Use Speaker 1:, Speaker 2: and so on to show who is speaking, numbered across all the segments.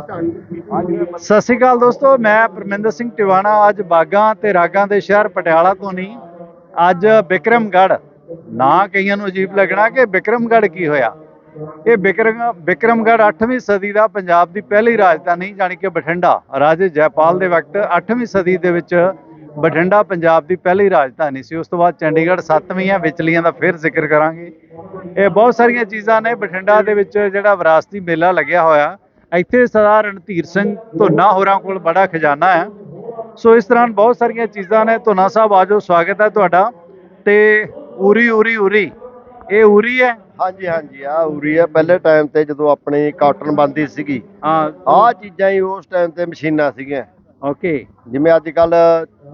Speaker 1: ਸਤਿ ਸ਼੍ਰੀ ਅਕਾਲ ਦੋਸਤੋ, ਮੈਂ ਪਰਮਿੰਦਰ ਸਿੰਘ ਟਿਵਾਣਾ, ਅੱਜ ਬਾਗਾਂ ਤੇ ਰਾਗਾਂ ਦੇ ਸ਼ਹਿਰ ਪਟਿਆਲਾ ਤੋਂ ਨਹੀਂ, ਅੱਜ ਬਿਕਰਮਗੜ੍ਹ, ਨਾ ਕਈਆਂ ਨੂੰ ਅਜੀਬ ਲੱਗਣਾ ਕਿ ਬਿਕਰਮਗੜ੍ਹ ਕੀ ਹੋਇਆ? ਇਹ ਬਿਕਰਮ, ਬਿਕਰਮਗੜ੍ਹ 8ਵੀਂ ਸਦੀ ਦਾ ਪੰਜਾਬ ਦੀ ਪਹਿਲੀ ਰਾਜਧਾਨੀ ਜਾਣੀ ਕਿ ਬਠਿੰਡਾ, ਰਾਜੇ ਜੈਪਾਲ ਦੇ ਵਕਤ 8ਵੀਂ ਸਦੀ ਦੇ ਵਿੱਚ ਬਠਿੰਡਾ ਪੰਜਾਬ ਦੀ ਪਹਿਲੀ ਰਾਜਧਾਨੀ ਸੀ, ਉਸ ਤੋਂ ਬਾਅਦ ਚੰਡੀਗੜ੍ਹ 7ਵੀਂ ਹੈ ਵਿਚਲੀਆਂ ਦਾ ਫਿਰ ਜ਼ਿਕਰ ਕਰਾਂਗੇ। ਇਹ ਬਹੁਤ ਸਾਰੀਆਂ ਚੀਜ਼ਾਂ ਨੇ ਬਠਿੰਡਾ ਦੇ ਵਿੱਚ ਜਿਹੜਾ ਵਿਰਾਸਤੀ ਮੇਲਾ ਲੱਗਿਆ ਹੋਇਆ। ਇੱਥੇ ਸਰਦਾਰ ਰਣਧੀਰ ਸਿੰਘ ਧੁੰਨਾ ਹੋਰਾਂ ਕੋਲ ਬੜਾ ਖਜ਼ਾਨਾ ਹੈ। ਸੋ ਇਸ ਤਰ੍ਹਾਂ ਬਹੁਤ ਸਾਰੀਆਂ ਚੀਜ਼ਾਂ ਨੇ। ਧੁੰਨਾ ਸਾਹਿਬ ਆਜੋ ਸਵਾਗਤ ਹੈ ਤੁਹਾਡਾ। ਤੇ ਉਰੀ ਉਰੀ ਉਰੀ ਇਹ ਉਰੀ ਹੈ?
Speaker 2: ਹਾਂਜੀ ਹਾਂਜੀ ਆ ਉਰੀ ਆ ਪਹਿਲੇ ਟਾਈਮ ਤੇ ਜਦੋਂ ਆਪਣੀ ਕਾਟਨ ਬੰਦੀ ਸੀਗੀ
Speaker 1: ਹਾਂ।
Speaker 2: ਆਹ ਚੀਜ਼ਾਂ ਹੀ ਉਸ ਟਾਈਮ ਤੇ ਮਸ਼ੀਨਾਂ ਸੀਗੀਆਂ।
Speaker 1: ਓਕੇ
Speaker 2: ਜਿਵੇਂ ਅੱਜ ਕੱਲ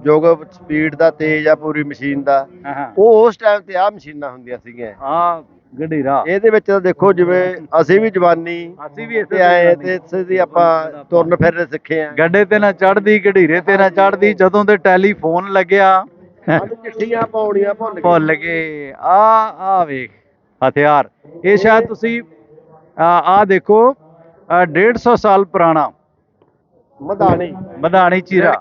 Speaker 2: ਯੁੱਗ ਸਪੀਡ ਦਾ ਤੇਜ਼ ਆ ਪੂਰੀ ਮਸ਼ੀਨ ਦਾ।
Speaker 1: ਹਾਂ ਹਾਂ।
Speaker 2: ਉਹ ਉਸ ਟਾਈਮ ਤੇ ਆ ਮਸ਼ੀਨਾਂ ਹੁੰਦੀਆਂ ਸੀਗੀਆਂ।
Speaker 1: ਆ ਗੜੀਰਾ
Speaker 2: ਇਹਦੇ ਵਿੱਚ ਤਾਂ ਦੇਖੋ ਜਿਵੇਂ ਅਸੀਂ ਵੀ ਜਵਾਨੀ
Speaker 1: ਅਸੀਂ ਵੀ
Speaker 2: ਤੇ ਆਏ ਤੇ ਇੱਥੇ ਦੀ ਆਪਾਂ ਤੁਰਨ ਫਿਰਨ ਸਿੱਖੇ ਆ।
Speaker 1: ਗੱਡੇ ਤੇ ਨਾ ਚੜਦੀ ਗੜੀਰੇ ਤੇ ਨਾ ਚੜਦੀ ਜਦੋਂ ਦੇ ਟੈਲੀਫੋਨ ਲੱਗਿਆ।
Speaker 2: ਚਿੱਠੀਆਂ ਪਾਉਣੀਆਂ ਭੁੱਲ ਗਏ।
Speaker 1: ਭੁੱਲ ਗਏ। ਆ ਆ ਵੇਖ ਹਥਿਆਰ। ਇਹ ਸ਼ਾਇਦ ਤੁਸੀਂ ਆ ਆ ਦੇਖੋ ਆ 150 ਸਾਲ ਪੁਰਾਣਾ।
Speaker 2: ਮਧਾਣੀ।
Speaker 1: ਮਧਾਣੀ ਚੀਰਾ।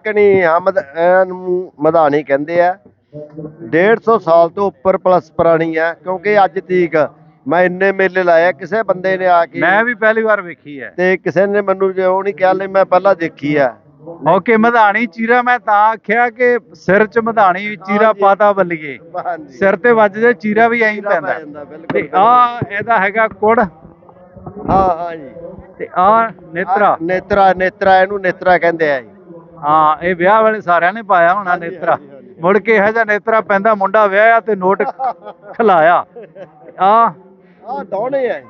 Speaker 2: ਮਧ ਇਹਨੂੰ ਮਧਾਣੀ ਕਹਿੰਦੇ ਆ। 150 ਸਾਲ ਤੋਂ ਉੱਪਰ ਪਲੱਸ ਪੁਰਾਣੀ ਆ ਕਿਉਂਕਿ ਅੱਜ ਤੀਕ ਮੈਂ ਇੰਨੇ ਮੇਲੇ ਲਾਇਆ ਕਿਸੇ ਬੰਦੇ ਨੇ ਆ ਕੇ
Speaker 1: ਮੈਂ ਵੀ ਪਹਿਲੀ ਵਾਰ ਵੇਖੀ ਹੈ।
Speaker 2: ਤੇ ਕਿਸੇ ਨੇ ਮੈਨੂੰ ਜੇ ਉਹ ਨਹੀਂ ਕਿਹਾ ਮੈਂ ਪਹਿਲਾਂ ਦੇਖੀ ਆ
Speaker 1: ਓਕੇ ਮਧਾਣੀ ਚੀਰਾ ਮੈਂ ਤਾਂ ਆਖਿਆ ਕਿ ਸਿਰ 'ਚ ਮਧਾਣੀ ਚੀਰਾ। ਪਾਤਾ ਬੱਲੀਏ। ਸਿਰ ਤੇ ਵੱਜ ਜੇ ਚੀਰਾ ਵੀ ਐਂ ਹੀ ਪੈਂਦਾ। ਤੇ ਆ ਇਹਦਾ ਹੈਗਾ ਕੁੜ।
Speaker 2: ਹਾਂ ਹਾਂ ਜੀ।
Speaker 1: ਤੇ ਆ ਨੇਤਰਾ।
Speaker 2: ਨੇਤਰਾ ਨੇਤਰਾ ਇਹਨੂੰ ਨੇਤਰਾ ਕਹਿੰਦੇ ਆ ਜੀ।
Speaker 1: ਹਾਂ ਇਹ ਵਿਆਹ ਵਾਲੇ ਸਾਰਿਆਂ ਨੇ ਪਾਇਆ ਹੋਣਾ ਨੇਤਰਾ। ਮੁੜ ਕੇ ਇਹੋ ਜਿਹਾ ਨੇਤਰਾ ਪੈਂਦਾ ਮੁੰਡਾ ਵਿਆਹਿਆ ਤੇ ਨੋਟ ਖਲਾਇਆ। ਆ।
Speaker 2: ਆ ਦੋਣੇ ਆ।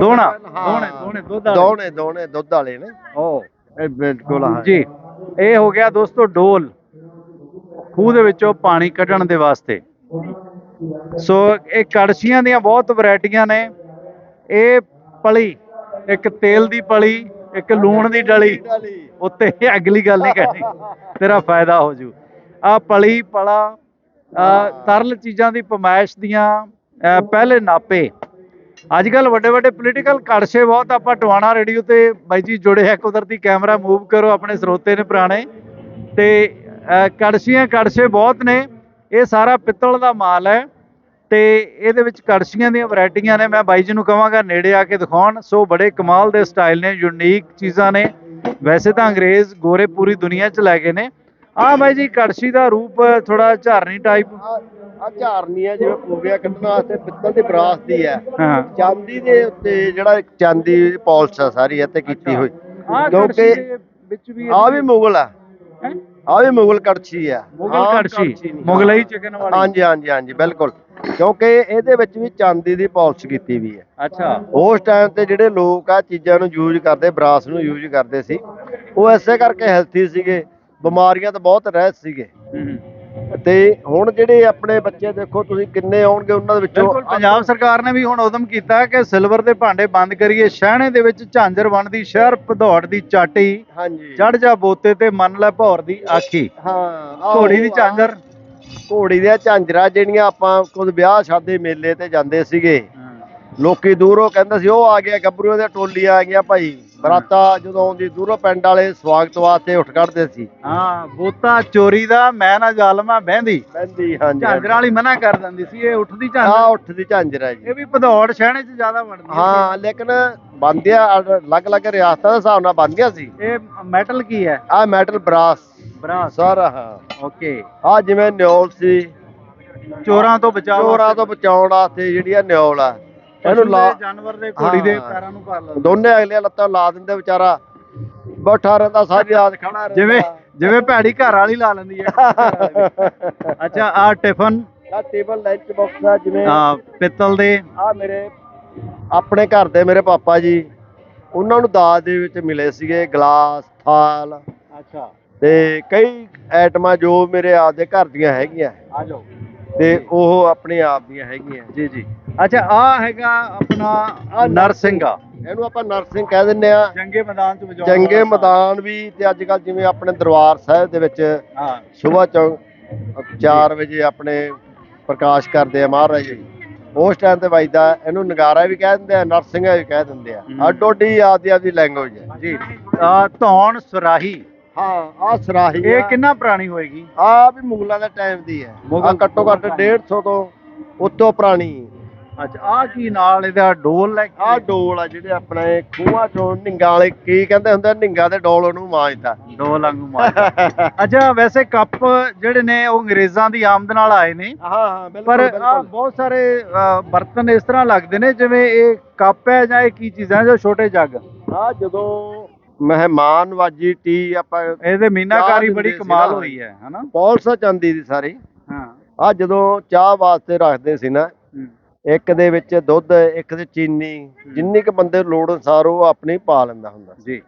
Speaker 1: ਦੋਣਾ। ਦੋਣੇ ਦੋਣੇ ਦੁੱਧ ਵਾਲੇ।
Speaker 2: ਦੋਣੇ ਦੋਣੇ ਦੁੱਧ ਵਾਲੇ ਨੇ।
Speaker 1: ਓ
Speaker 2: ਇਹ ਬਿਲਕੁਲ ਹਾਂ
Speaker 1: ਜੀ। ਇਹ ਹੋ ਗਿਆ ਦੋਸਤੋ ਡੋਲ। ਖੂਹ ਦੇ ਵਿੱਚੋਂ ਪਾਣੀ ਕੱਢਣ ਦੇ ਵਾਸਤੇ। ਸੋ ਇਹ ਕੜਛੀਆਂ ਦੀਆਂ ਬਹੁਤ ਵੈਰਾਈਟੀਆਂ ਨੇ। ਇਹ ਪਲੀ ਇੱਕ ਤੇਲ ਦੀ ਪਲੀ ਇੱਕ ਲੂਣ ਦੀ ਡਲੀ। ਉੱਤੇ ਅਗਲੀ ਗੱਲ ਨਹੀਂ ਕਰਨੀ ਤੇਰਾ ਫਾਇਦਾ ਹੋ ਜੂ। ਆ ਪਲੀ ਪਲਾ ਤਰਲ ਚੀਜ਼ਾਂ ਦੀ ਪਮਾਇਸ਼ ਦੀਆਂ ਪਹਿਲੇ ਨਾਪੇ। ਅੱਜ ਕੱਲ ਵੱਡੇ ਵੱਡੇ ਪੋਲੀਟੀਕਲ ਕੜਸ਼ੇ ਬਹੁਤ ਆਪਾਂ ਟਵਾਣਾ ਰੇਡੀਓ ਤੇ ਬਾਈ ਜੀ ਜੁੜੇ ਆ ਕੁਦਰਤੀ ਕੈਮਰਾ ਮੂਵ ਕਰੋ ਆਪਣੇ ਸਰੋਤੇ ਨੇ ਪੁਰਾਣੇ। ਤੇ ਅ, ਕੜਛੀਆਂ ਕੜਛੇ ਬਹੁਤ ਨੇ ਇਹ ਸਾਰਾ ਪਿੱਤਲ ਦਾ ਮਾਲ ਹੈ। ਤੇ ਇਹਦੇ ਵਿੱਚ ਕੜਛੀਆਂ ਦੀਆਂ ਵੈਰਾਈਟੀਆਂ ਨੇ ਮੈਂ ਬਾਈ ਜੀ ਨੂੰ ਕਹਾਂਗਾ ਨੇੜੇ ਆ ਕੇ ਦਿਖਾਉਣ। ਸੋ ਬੜੇ ਕਮਾਲ ਦੇ ਸਟਾਈਲ ਨੇ ਯੂਨੀਕ ਚੀਜ਼ਾਂ ਨੇ। ਵੈਸੇ ਤਾਂ ਅੰਗਰੇਜ਼ ਗੋਰੇ ਪੂਰੀ ਦੁਨੀਆ 'ਚ ਲੈ ਗਏ ਨੇ। ਆਹ ਬਾਈ ਜੀ ਕੜਛੀ ਦਾ ਰੂਪ ਥੋੜਾ ਝਾਰਨੀ ਟਾਈਪ
Speaker 2: ਆ ਝਾਰਨੀ ਆ ਜਿਵੇਂ ਪੂਰੀਆਂ ਕੱਢਣ ਵਾਸਤੇ ਪਿੱਤਲ ਦੀ ਬਰਾਸ ਦੀ ਆ
Speaker 1: ਹਾਂ।
Speaker 2: ਚਾਂਦੀ ਦੇ ਉੱਤੇ ਜਿਹੜਾ ਇੱਕ ਚਾਂਦੀ ਪਾਲਿਸ਼ ਆ ਸਾਰੀ ਇੱਥੇ ਕੀਤੀ ਹੋਈ। ਕਿਉਂਕਿ
Speaker 1: ਵਿੱਚ ਵੀ
Speaker 2: ਆ ਵੀ ਮੁਗਲ ਆ।
Speaker 1: ਹੈਂ?
Speaker 2: ਆ ਵੀ ਮੁਗਲ ਕੜਛੀ ਆ।
Speaker 1: ਮੁਗਲ ਕੜਛੀ। ਮੁਗਲਈ ਚਿਕਨ ਵਾਲੀ।
Speaker 2: ਹਾਂਜੀ ਹਾਂਜੀ ਹਾਂਜੀ ਬਿਲਕੁਲ। ਕਿਉਂਕਿ ਇਹਦੇ ਵਿੱਚ ਵੀ ਚਾਂਦੀ ਦੀ ਪਾਲਿਸ਼ ਕੀਤੀ ਵੀ ਹੈ।
Speaker 1: ਅੱਛਾ।
Speaker 2: ਉਸ ਟਾਈਮ ਤੇ ਜਿਹੜੇ ਲੋਕ ਆ ਚੀਜ਼ਾਂ ਨੂੰ ਯੂਜ਼ ਕਰਦੇ ਬਰਾਸ ਨੂੰ ਯੂਜ਼ ਕਰਦੇ ਸੀ ਉਹ ਐਸੇ ਕਰਕੇ ਹੈਲਥੀ ਸੀਗੇ। ਬਿਮਾਰੀਆਂ ਤੋਂ ਬਹੁਤ ਰਹਿਤ ਸੀਗੇ। ਤੇ ਹੁਣ ਜਿਹੜੇ ਆਪਣੇ ਬੱਚੇ ਦੇਖੋ ਤੁਸੀਂ ਕਿੰਨੇ ਆਉਣਗੇ ਉਹਨਾਂ ਦੇ ਵਿੱਚੋਂ
Speaker 1: ਬਿਲਕੁਲ ਪੰਜਾਬ ਸਰਕਾਰ ਨੇ ਵੀ ਹੁਣ ਉਦਮ ਕੀਤਾ ਕਿ ਸਿਲਵਰ ਦੇ ਭਾਂਡੇ ਬੰਦ ਕਰੀਏ। ਸ਼ਹਿਣੇ ਦੇ ਵਿੱਚ ਝਾਂਜਰ ਬਣਦੀ ਸ਼ਹਿਰ ਭਦੌੜ ਦੀ ਚਾਟੀ
Speaker 2: ਹਾਂਜੀ।
Speaker 1: ਚੜ ਜਾ ਬੋਤੇ ਤੇ ਮੰਨ ਲੈ ਭੌਰ ਦੀ ਆਖੀ।
Speaker 2: ਹਾਂ ਆਹੋ,
Speaker 1: ਘੋੜੀ ਦੀ ਝਾਂਜਰ।
Speaker 2: ਘੋੜੀ ਦੀਆਂ ਝਾਂਜਰਾਂ ਜਿਹੜੀਆਂ ਆਪਾਂ ਕੁਝ ਵਿਆਹ ਸ਼ਾਦੀ ਮੇਲੇ ਤੇ ਜਾਂਦੇ ਸੀਗੇ। ਲੋਕੀ ਦੂਰੋਂ ਕਹਿੰਦੇ ਸੀ ਉਹ ਆ ਗਿਆ ਗੱਭਰੂਆਂ ਦੀਆਂ ਟੋਲੀਆਂ ਆ ਗਈਆਂ ਭਾਈ। ਬਰਾਤਾ ਜਦੋਂ ਆਉਂਦੀ ਦੂਰੋਂ ਪਿੰਡ ਵਾਲੇ ਸਵਾਗਤ ਵਾਸਤੇ ਉੱਠ ਕੱਢਦੇ ਸੀ।
Speaker 1: ਹਾਂ ਬੋਤਾ ਚੋਰੀ ਦਾ ਮੈਂ ਨਾ ਜ਼ਾਲਮਾ ਬਹਿੰਦੀ।
Speaker 2: ਬੈਂਦੀ ਹਾਂਜੀ
Speaker 1: ਝਾਂਜਰਾਂ ਵਾਲੀ ਮਨਾ ਕਰ ਦਿੰਦੀ ਸੀ ਇਹ ਉੱਠਦੀ ਝਾਂਜਰ
Speaker 2: ਉੱਠਦੀ ਝਾਂਜਰ ਹੈ ਜੀ।
Speaker 1: ਇਹ ਵੀ ਭਦੌੜ ਸ਼ਹਿਣੇ 'ਚ ਜ਼ਿਆਦਾ ਬਣਦੀ ਹੈ।
Speaker 2: ਹਾਂ ਲੇਕਿਨ ਬੰਦਿਆ ਅਲੱਗ-ਅਲੱਗ ਰਿਆਸਤਾਂ ਦੇ ਹਿਸਾਬ ਨਾਲ ਬੰਦਿਆ ਸੀ।
Speaker 1: ਇਹ ਮੈਟਲ ਕੀ ਹੈ?
Speaker 2: ਆ ਮੈਟਲ ਬਰਾਸ।
Speaker 1: ਬਰਾਸ।
Speaker 2: ਸਾਰਾ ਹਾਂ।
Speaker 1: ਓਕੇ।
Speaker 2: ਆ ਜਿਵੇਂ ਨਿਓਲ ਸੀ।
Speaker 1: ਚੋਰਾਂ ਤੋਂ ਬਚਾਓ
Speaker 2: ਚੋਰਾਂ ਤੋਂ ਬਚਾਉਣ ਵਾਸਤੇ ਜਿਹੜੀ ਆ ਨਿਓਲ ਆ। ਇਹਨੂੰ ਲਾ
Speaker 1: ਜਾਨਵਰ ਦੇ ਘੋੜੀ ਦੇ
Speaker 2: ਹਾਂ।
Speaker 1: ਪੈਰਾਂ ਨੂੰ ਭਰ ਲੈਂਦੇ
Speaker 2: ਦੋਨੇ ਅਗਲੀਆਂ ਲੱਤਾਂ ਲਾ ਦਿੰਦੇ ਵਿਚਾਰਾ। ਬੈਠਾ ਰਹਿੰਦਾ ਸਾਰੀ ਰਾਤ ਰਹਿੰਦਾ।
Speaker 1: ਜਿਵੇਂ ਜਿਵੇਂ ਭੈੜੀ ਘਰ ਵਾਲੀ ਲਾ ਲੈਂਦੀ ਹੈ। ਅੱਛਾ ਆ ਟਿਫਨ।
Speaker 2: ਆ ਟੇਬਲ ਲੰਚ ਬਾਕਸ ਆ ਜਿਵੇਂ
Speaker 1: ਆ ਪਿੱਤਲ ਦੇ।
Speaker 2: ਆ ਮੇਰੇ ਆਪਣੇ ਘਰ ਦੇ ਮੇਰੇ ਪਾਪਾ ਜੀ। ਉਹਨਾਂ ਨੂੰ ਦਾਜ ਦੇ ਵਿੱਚ ਮਿਲੇ ਸੀਗੇ ਗਲਾਸ ਥਾਲ।
Speaker 1: ਅੱਛਾ।
Speaker 2: ਤੇ ਕਈ ਆਈਟਮਾਂ ਜੋ ਮੇਰੇ ਆਪ ਦੇ ਘਰ ਦੀਆਂ ਹੈਗੀਆਂ।
Speaker 1: ਆ ਜਾਓ।
Speaker 2: ਤੇ ਉਹ ਆਪਣੇ ਆਪ ਦੀਆਂ ਹੈਗੀਆਂ।
Speaker 1: ਜੀ ਜੀ। ਅੱਛਾ ਆ ਹੈਗਾ ਆਪਣਾ ਨਰਸਿੰਘਾ।
Speaker 2: ਇਹਨੂੰ ਆਪਾਂ ਨਰਸਿੰਗ ਕਹਿ ਦਿੰਨੇ ਆ
Speaker 1: ਜੰਗੇ ਮੈਦਾਨ ਚ ਵਜਾਉਣ
Speaker 2: ਚੰਗੇ ਮੈਦਾਨ ਵੀ ਤੇ ਅੱਜ ਕੱਲ ਜਿਵੇਂ ਆਪਣੇ ਦਰਬਾਰ ਸਾਹਿਬ ਦੇ ਵਿੱਚ
Speaker 1: ਹਾਂ।
Speaker 2: ਸਵੇਰ ਚੌ 4 ਵਜੇ ਆਪਣੇ ਪ੍ਰਕਾਸ਼ ਕਰਦੇ ਆ ਮਹਾਰਾਜ ਜੀ। ਉਸ ਟਾਈਮ ਤੇ ਵੱਜਦਾ ਇਹਨੂੰ ਨਗਾਰਾ ਵੀ ਕਹਿ ਦਿੰਦੇ ਆ ਨਰਸਿੰਘਾ ਵੀ ਕਹਿ ਦਿੰਦੇ ਆ।
Speaker 1: ਹੂੰ।
Speaker 2: ਅੱਡੋਡੀ ਆਪਦੀ ਆਪਦੀ ਲੈਂਗੁਏਜ ਹੈ
Speaker 1: ਜੀ। ਧੌਣ ਸੁਰਾਹੀ।
Speaker 2: ਹਾਂ ਆ ਸਰਾਹੀ
Speaker 1: ਇਹ ਕਿੰਨਾ ਪੁਰਾਣੀ ਹੋਏਗੀ?
Speaker 2: ਆ ਵੀ ਮੁਗਲਾਂ ਦੇ ਟਾਈਮ ਦੀ ਹੈ। ਆ
Speaker 1: ਮੁਗਲ-
Speaker 2: ਘੱਟੋ ਘੱਟ 150 ਤੋਂ ਉੱਤੋਂ ਪੁਰਾਣੀ।
Speaker 1: ਅੱਛਾ ਆ ਕੀ ਨਾਲ ਇਹਦਾ ਡੋਲ ਲੈ
Speaker 2: ਆ ਡੋਲ ਆ ਜਿਹੜੇ ਆਪਣੇ ਖੂਹਾਂ ਚੋਂ ਨਿੰਗਾ ਵਾਲੇ ਕੀ ਕਹਿੰਦੇ ਹੁੰਦੇ ਨਿੰਗਾ ਦੇ ਡੋਲ ਉਹਨੂੰ ਮਾਂਜਦਾ।
Speaker 1: ਡੋਲ ਵਾਂਗੂ ਮਾਰ ਅੱਛਾ ਵੈਸੇ ਕੱਪ ਜਿਹੜੇ ਨੇ ਉਹ ਅੰਗਰੇਜ਼ਾਂ ਦੀ ਆਮਦ ਨਾਲ ਆਏ ਨੇ।
Speaker 2: ਹਾਂ ਹਾਂ
Speaker 1: ਪਰ ਆ ਬਹੁਤ ਸਾਰੇ ਬਰਤਨ ਇਸ ਤਰ੍ਹਾਂ ਲੱਗਦੇ ਨੇ ਜਿਵੇਂ ਇਹ ਕੱਪ ਹੈ ਜਾਂ ਇਹ ਕੀ ਚੀਜ਼ਾਂ ਜੋ ਛੋਟੇ ਜੱਗ?
Speaker 2: ਆ ਜਦੋਂ ਮਹਿਮਾਨ ਨਵਾਜੀ ਟੀ ਆਪਾਂ
Speaker 1: ਇਹਦੇ ਮੀਨਾਕਾਰੀ
Speaker 2: ਚਾਹ
Speaker 1: ਬੜੀ
Speaker 2: ਦਿੰਦੇ ਸੀ
Speaker 1: ਕਮਾਲ
Speaker 2: ਨਾ।
Speaker 1: ਹੋਈ ਹੈ ਹਨਾ?
Speaker 2: ਪੌਲਸ ਚਾਂਦੀ ਦੀ ਸਾਰੀ।
Speaker 1: ਹਾਂ।
Speaker 2: ਆ ਜਦੋਂ ਚਾਹ ਵਾਸਤੇ ਰੱਖਦੇ ਸੀ ਨਾ
Speaker 1: ਹੂੰ।
Speaker 2: ਇੱਕ ਦੇ ਵਿੱਚ ਦੁੱਧ ਇੱਕ ਦੇ ਚੀਨੀ ਜਿੰਨੀ ਕ ਬੰਦੇ ਲੋੜ ਅਨਸਾਰ ਉਹ ਆਪਣੀ ਪਾ ਲੈਂਦਾ ਹੁੰਦਾ ਸੀ।
Speaker 1: ਜੀ।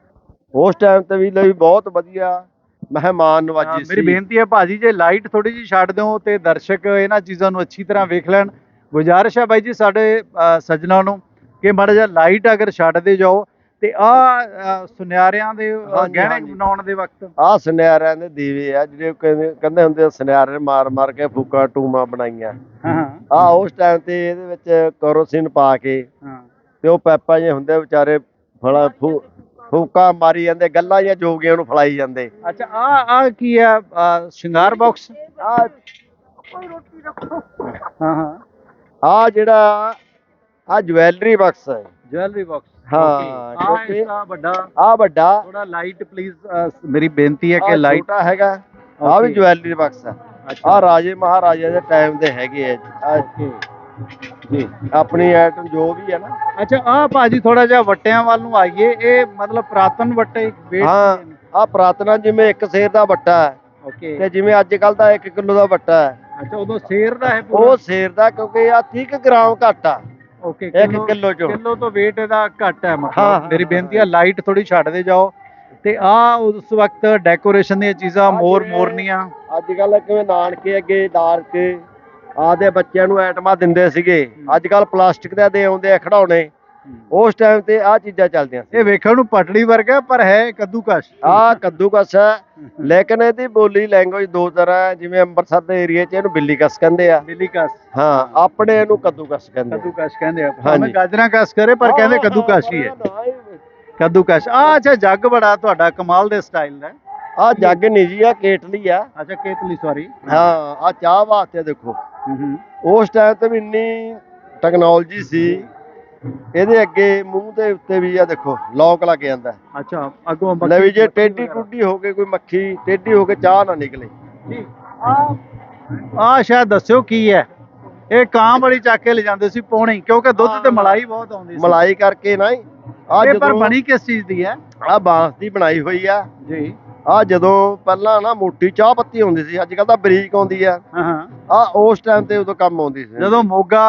Speaker 2: ਉਸ ਟਾਈਮ ਤੇ ਵੀ ਲਈ ਬਹੁਤ ਵਧੀਆ ਮਹਿਮਾਨ
Speaker 1: ਹਾਂ,
Speaker 2: ਨਵਾਜੀ
Speaker 1: ਮੇਰੀ
Speaker 2: ਸੀ।
Speaker 1: ਬੇਨਤੀ ਹੈ ਭਾਜੀ ਜੇ ਲਾਈਟ ਥੋੜੀ ਜਿਹੀ ਛੱਡ ਦਿਓ ਤੇ ਦਰਸ਼ਕ ਇਹਨਾਂ ਚੀਜ਼ਾਂ ਨੂੰ ਅੱਛੀ ਤਰ੍ਹਾਂ ਵੇਖ ਲੈਣ। ਗੁਜ਼ਾਰਿਸ਼ ਹੈ ਬਾਈ ਜੀ ਸਾਡੇ ਅਹ, ਸੱਜਣਾਂ ਨੂੰ ਕਿ ਮਾੜਾ ਜਿਹਾ ਲਾਈਟ ਅਗਰ ਛੱਡਦੇ ਜਾਓ ਤੇ ਆ ਸੁਨਿਆਰਿਆਂ ਦੇ ਗਹਿਣੇ। ਬਣਾਉਣ ਦੇ ਵਕਤ।
Speaker 2: ਆ ਸੁਨਿਆਰਿਆਂ ਦੇ ਦੀਵੇ ਆ ਜਿਹੜੇ ਕਹਿੰਦੇ ਕਹਿੰਦੇ ਹੁੰਦੇ ਆ ਸੁਨਿਆਰੇ ਮਾਰ ਮਾਰ ਕੇ ਫੂਕਾ ਟੂਮਾ ਬਣਾਈਆਂ।
Speaker 1: ਹਾਂ
Speaker 2: ਆ ਉਸ ਟਾਈਮ ਤੇ ਇਹਦੇ ਵਿੱਚ ਕਰੋਸਿਨ ਪਾ ਕੇ
Speaker 1: ਹਾਂ।
Speaker 2: ਤੇ ਉਹ ਪੈਪਾ ਜੇ ਹੁੰਦੇ ਵਿਚਾਰੇ ਫਲਾ ਫੂ- ਫੂਕਾ ਮਾਰੀ ਜਾਂਦੇ ਗੱਲਾਂ ਜਾਂ ਜੋਗੀਆਂ ਨੂੰ ਫਲਾਈ ਜਾਂਦੇ।
Speaker 1: ਅੱਛਾ ਆ ਆ ਕੀ ਹੈ ਅਹ, ਸ਼ਿੰਗਾਰ ਬਾਕਸ
Speaker 2: ਆ
Speaker 1: ਹਾਂ ਹਾਂ।
Speaker 2: ਆ ਜਿਹੜਾ ਆ ਜਵੈਲਰੀ ਬਾਕਸ ਹੈ
Speaker 1: ਜਵੈਲਰੀ ਬਾਕਸ
Speaker 2: ਹਾਂ,
Speaker 1: ਆ
Speaker 2: ਕਿਉਂਕਿ-
Speaker 1: ਇਸ ਦਾ ਵੱਡਾ।
Speaker 2: ਆ ਵੱਡਾ।
Speaker 1: ਥੋੜਾ ਲਾਈਟ ਪਲੀਜ਼ ਮੇਰੀ ਬੇਨਤੀ ਹੈ ਕਿ ਲਾਈਟ
Speaker 2: ਛੋਟਾ ਹੈਗਾ। ਆ ਵੀ. ਜਵੈਲਰੀ ਬਾਕਸ ਆ। ਆ ਰਾਜੇ ਮਹਾਰਾਜੇ ਦੇ ਟਾਈਮ ਦੇ ਹੈਗੇ ਆ
Speaker 1: ਜੀ।
Speaker 2: ਆਪਣੀ ਆਈਟਮ ਜੋ ਵੀ ਹੈ ਨਾ।
Speaker 1: ਅੱਛਾ ਆ ਭਾਜੀ ਥੋੜਾ ਜਿਹਾ ਵੱਟਿਆਂ ਵੱਲ ਨੂੰ ਆਈਏ। ਇਹ ਮਤਲਬ ਪ੍ਰਾਤਨ ਵੱਟੇ
Speaker 2: ਹਾਂ ਆ ਪ੍ਰਾਤਨਾ ਜਿਵੇਂ ਇੱਕ ਸ਼ੇਰ ਦਾ ਵੱਟਾ ਹੈ।
Speaker 1: ਓਕੇ
Speaker 2: ਤੇ ਜਿਵੇਂ ਅੱਜ ਕੱਲ ਦਾ 1 ਕਿਲੋ ਦਾ ਵੱਟਾ ਹੈ।
Speaker 1: ਅੱਛਾ ਉਦੋਂ ਸ਼ੇਰ ਦਾ ਹੈ
Speaker 2: ਉਹ ਸ਼ੇਰ ਦਾ ਕਿਉਂਕਿ ਆ 30 ਕੁ ਗ੍ਰਾਮ ਘੱਟ ਆ।
Speaker 1: ਓਕੇ
Speaker 2: 1 ਕਿਲੋ ਚੋਂ।
Speaker 1: ਕਿਲੋ ਤੋਂ weight ਇਹਦਾ ਘੱਟ ਹੈ ਮਤਲਬ।
Speaker 2: ਹਾਂ,
Speaker 1: ਮੇਰੀ ਬੇਨਤੀ ਹੈ। ਲਾਈਟ ਥੋੜੀ ਛੱਡਦੇ ਜਾਓ। ਤੇ ਆ ਉਸ ਵਕਤ ਡੈਕੋਰੇਸ਼ਨ ਦੀਆਂ ਚੀਜ਼ਾਂ ਮੋਰ ਮੋਰਨੀਆਂ।
Speaker 2: ਅੱਜ ਕੱਲ ਕਿਵੇਂ ਨਾਨਕੇ ਅੱਗੇ ਦਾਰ ਕੇ ਆਦੇ ਬੱਚਿਆਂ ਨੂੰ ਆਈਟਮਾਂ ਦਿੰਦੇ ਸੀਗੇ। ਅੱਜ ਕੱਲ ਪਲਾਸਟਿਕ ਦੇ ਦੇ ਆਉਂਦੇ ਆ ਖਿਡੌਣੇ। ਉਸ ਟਾਈਮ ਤੇ ਆ ਚੀਜ਼ਾਂ ਚੱਲਦੀਆਂ ਸੀ।
Speaker 1: ਇਹ ਵੇਖਣ ਨੂੰ ਪਟੜੀ ਵਰਗਾ ਪਰ ਹੈ ਕੱਦੂਕਸ਼।
Speaker 2: ਆ ਕੱਦੂਕਸ ਹੈ। ਲੇਕਿਨ ਇਹਦੀ ਬੋਲੀ ਲੈਂਗੁਏਜ ਦੋ ਤਰ੍ਹਾਂ ਹੈ। ਜਿਵੇਂ ਅੰਮ੍ਰਿਤਸਰ ਦੇ ਏਰੀਆ 'ਚ ਇਹਨੂੰ ਬਿੱਲੀ ਕਸ ਕਹਿੰਦੇ ਆ।
Speaker 1: ਬਿੱਲੀ ਕਸ
Speaker 2: ਹਾਂ ਆਪਣੇ ਇਹਨੂੰ ਕੱਦੂਕਸ ਕਹਿੰਦੇ ਆ।
Speaker 1: ਕੱਦੂਕਸ਼ ਕਹਿੰਦੇ ਆ।
Speaker 2: ਹਾਂਜੀ।
Speaker 1: ਭਾਵੇਂ ਗਾਜਰਾਂ ਕਸ ਕਰੇ ਪਰ ਕਹਿੰਦੇ ਕੱਦੂਕਸ਼ ਹੀ ਹੈ। ਕੱਦੂਕਸ਼। ਆ ਅੱਛਾ ਜੱਗ ਬੜਾ ਤੁਹਾਡਾ ਕਮਾਲ ਦੇ ਸਟਾਈਲ ਦਾ। ਹੈ।
Speaker 2: ਆ ਜੱਗ ਨਹੀਂ ਜੀ ਆ ਕੇਟਲੀ ਆ।
Speaker 1: ਅੱਛਾ ਕੇਤਲੀ ਸੌਰੀ
Speaker 2: ਹਾਂ ਆ ਚਾਹ ਵਾਸਤੇ ਦੇਖੋ। ਉਸ ਟਾਈਮ ਤੇ ਵੀ ਇੰਨੀ ਟੈਕਨੋਲੋਜੀ ਸੀ। ਇਹਦੇ ਅੱਗੇ ਮੂੰਹ ਦੇ ਉੱਤੇ ਵੀ ਆ ਦੇਖੋ ਲੌਕ ਲੱਗ ਜਾਂਦਾ।
Speaker 1: ਅੱਛਾ ਅੱਗੋਂ
Speaker 2: ਲੈ ਵੀ ਜੇ ਟੇਢੀ ਟੁੱਡੀ ਹੋ ਕੇ ਕੋਈ ਮੱਖੀ ਟੇਢੀ ਹੋ ਕੇ ਚਾਹ ਨਾ ਨਿਕਲੇ।
Speaker 1: ਜੀ ਆ ਆ ਸ਼ਾਇਦ ਦੱਸਿਓ ਕੀ ਹੈ। ਇਹ ਕਾਂ ਬੜੀ ਚੱਕ ਕੇ ਲੈ ਜਾਂਦੇ ਸੀ ਪੌਣੀ ਕਿਉਂਕਿ ਦੁੱਧ ਤੇ ਮਲਾਈ ਬਹੁਤ ਆਉਂਦੀ ਸੀ।
Speaker 2: ਮਲਾਈ ਕਰਕੇ ਨਾ ਆ
Speaker 1: ਇਹ ਪਰ ਬਣੀ ਕਿਸ ਚੀਜ਼ ਦੀ ਹੈ?
Speaker 2: ਆ ਬਾਂਸ ਦੀ ਬਣਾਈ ਹੋਈ ਆ।
Speaker 1: ਜੀ।
Speaker 2: ਆ ਜਦੋਂ ਪਹਿਲਾਂ ਨਾ ਮੋਟੀ ਚਾਹ ਪੱਤੀ ਹੁੰਦੀ ਸੀ ਅੱਜ ਕੱਲ ਤਾਂ ਬਰੀਕ ਆਉਂਦੀ ਆ।
Speaker 1: ਹਾਂ ਹਾਂ।
Speaker 2: ਆ ਉਸ ਟਾਈਮ ਤੇ ਉਦੋਂ ਕੰਮ ਆਉਂਦੀ ਸੀ।
Speaker 1: ਜਦੋਂ ਮੋਗਾ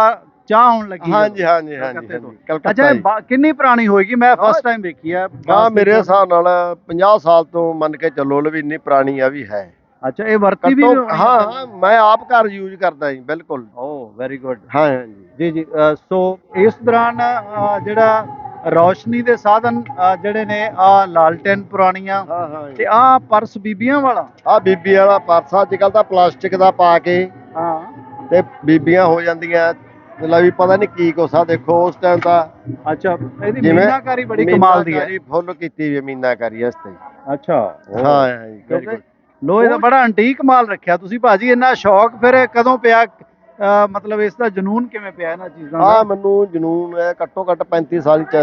Speaker 1: ਚਾਹ ਆਉਣ ਲੱਗੀ
Speaker 2: ਹਾਂਜੀ ਹਾਂਜੀ ਹਾਂਜੀ
Speaker 1: ਕਲਕੱਤੇ ਤੋਂ। ਅੱਛਾ
Speaker 2: ਕਲਕੱਤਾ
Speaker 1: ਇਹ
Speaker 2: ਜੀ।
Speaker 1: ਬਾ- ਕਿੰਨੀ ਪੁਰਾਣੀ ਹੋਏਗੀ? ਮੈਂ ਫਸਟ ਟਾਈਮ ਵੇਖੀ ਹੈ
Speaker 2: ਹਾਂ ਮੇਰੇ ਹਿਸਾਬ ਨਾਲ 50 ਸਾਲ ਤੋਂ ਮੰਨ ਕੇ ਚੱਲੋ ਵੀ ਇੰਨੀ ਪੁਰਾਣੀ ਆ ਵੀ ਹੈ।
Speaker 1: ਅੱਛਾ ਇਹ ਵਰਤੀ ਵੀ
Speaker 2: ਘੱਟੋ- ਹਾਂ ਹਾਂ ਮੈਂ ਆਪ ਘਰ ਯੂਜ਼ ਕਰਦਾ ਜੀ ਬਿਲਕੁਲ।
Speaker 1: ਓ ਵੈਰੀ ਗੁੱਡ
Speaker 2: ਹਾਂ ਹਾਂਜੀ
Speaker 1: ਜੀ। ਜੀ ਅ, ਸੋ ਇਸ ਦੌਰਾਨ ਅ, ਜਿਹੜਾ ਰੌਸ਼ਨੀ ਦੇ ਸਾਧਨ ਅ, ਜਿਹੜੇ ਨੇ ਆ ਲਾਲਟੈਨ ਪੁਰਾਣੀਆਂ
Speaker 2: ਹਾਂ ਹਾਂ
Speaker 1: ਤੇ ਆ ਪਰਸ ਬੀਬੀਆਂ ਵਾਲਾ?
Speaker 2: ਆ ਬੀਬੀ ਵਾਲਾ ਪਰਸ ਅੱਜ ਕੱਲ ਤਾਂ ਪਲਾਸਟਿਕ ਦਾ ਪਾ ਕੇ
Speaker 1: ਹਾਂ।
Speaker 2: ਤੇ ਬੀਬੀਆਂ ਹੋ ਜਾਂਦੀਆਂ ਮਤਲਬ ਵੀ ਪਤਾ ਨਹੀਂ ਕੀ ਕੋਸਾ ਦੇਖੋ ਉਸ ਟਾਈਮ ਤਾਂ
Speaker 1: ਅੱਛਾ ਇਹਦੀ ਮੀਨਾਕਾਰੀ ਬੜੀ ਕਮਾਲ ਦੀ ਹੈ।
Speaker 2: ਮੀਨਾਕਾਰੀ ਫੁੱਲ ਕੀਤੀ ਵੀ ਮੀਨਾਕਾਰੀ ਵਾਸਤੇ
Speaker 1: ਅੱਛਾ।
Speaker 2: ਹਾਂ ਹਾਂ ਜੀ,
Speaker 1: ਵੈਰੀ
Speaker 2: ਕਿਉਂਕਿ
Speaker 1: ਗੁੱਡ ਲੋ ਇਹਦਾ ਬੜਾ ਅੰਟੀਕ ਮਾਲ ਰੱਖਿਆ ਤੁਸੀਂ ਭਾਜੀ ਇੰਨਾ ਸ਼ੌਕ ਫਿਰ ਕਦੋਂ ਪਿਆ? ਮਤਲਬ ਇਸ ਦਾ ਜਨੂਨ ਕਿਵੇਂ ਪਿਆ ਇਹਨਾਂ ਚੀਜ਼ਾਂ
Speaker 2: ਆ
Speaker 1: ਦਾ
Speaker 2: ਮੈਨੂੰ ਜਨੂਨ ਹੈ ਘੱਟੋ ਘੱਟ 35 ਸਾਲ ਚ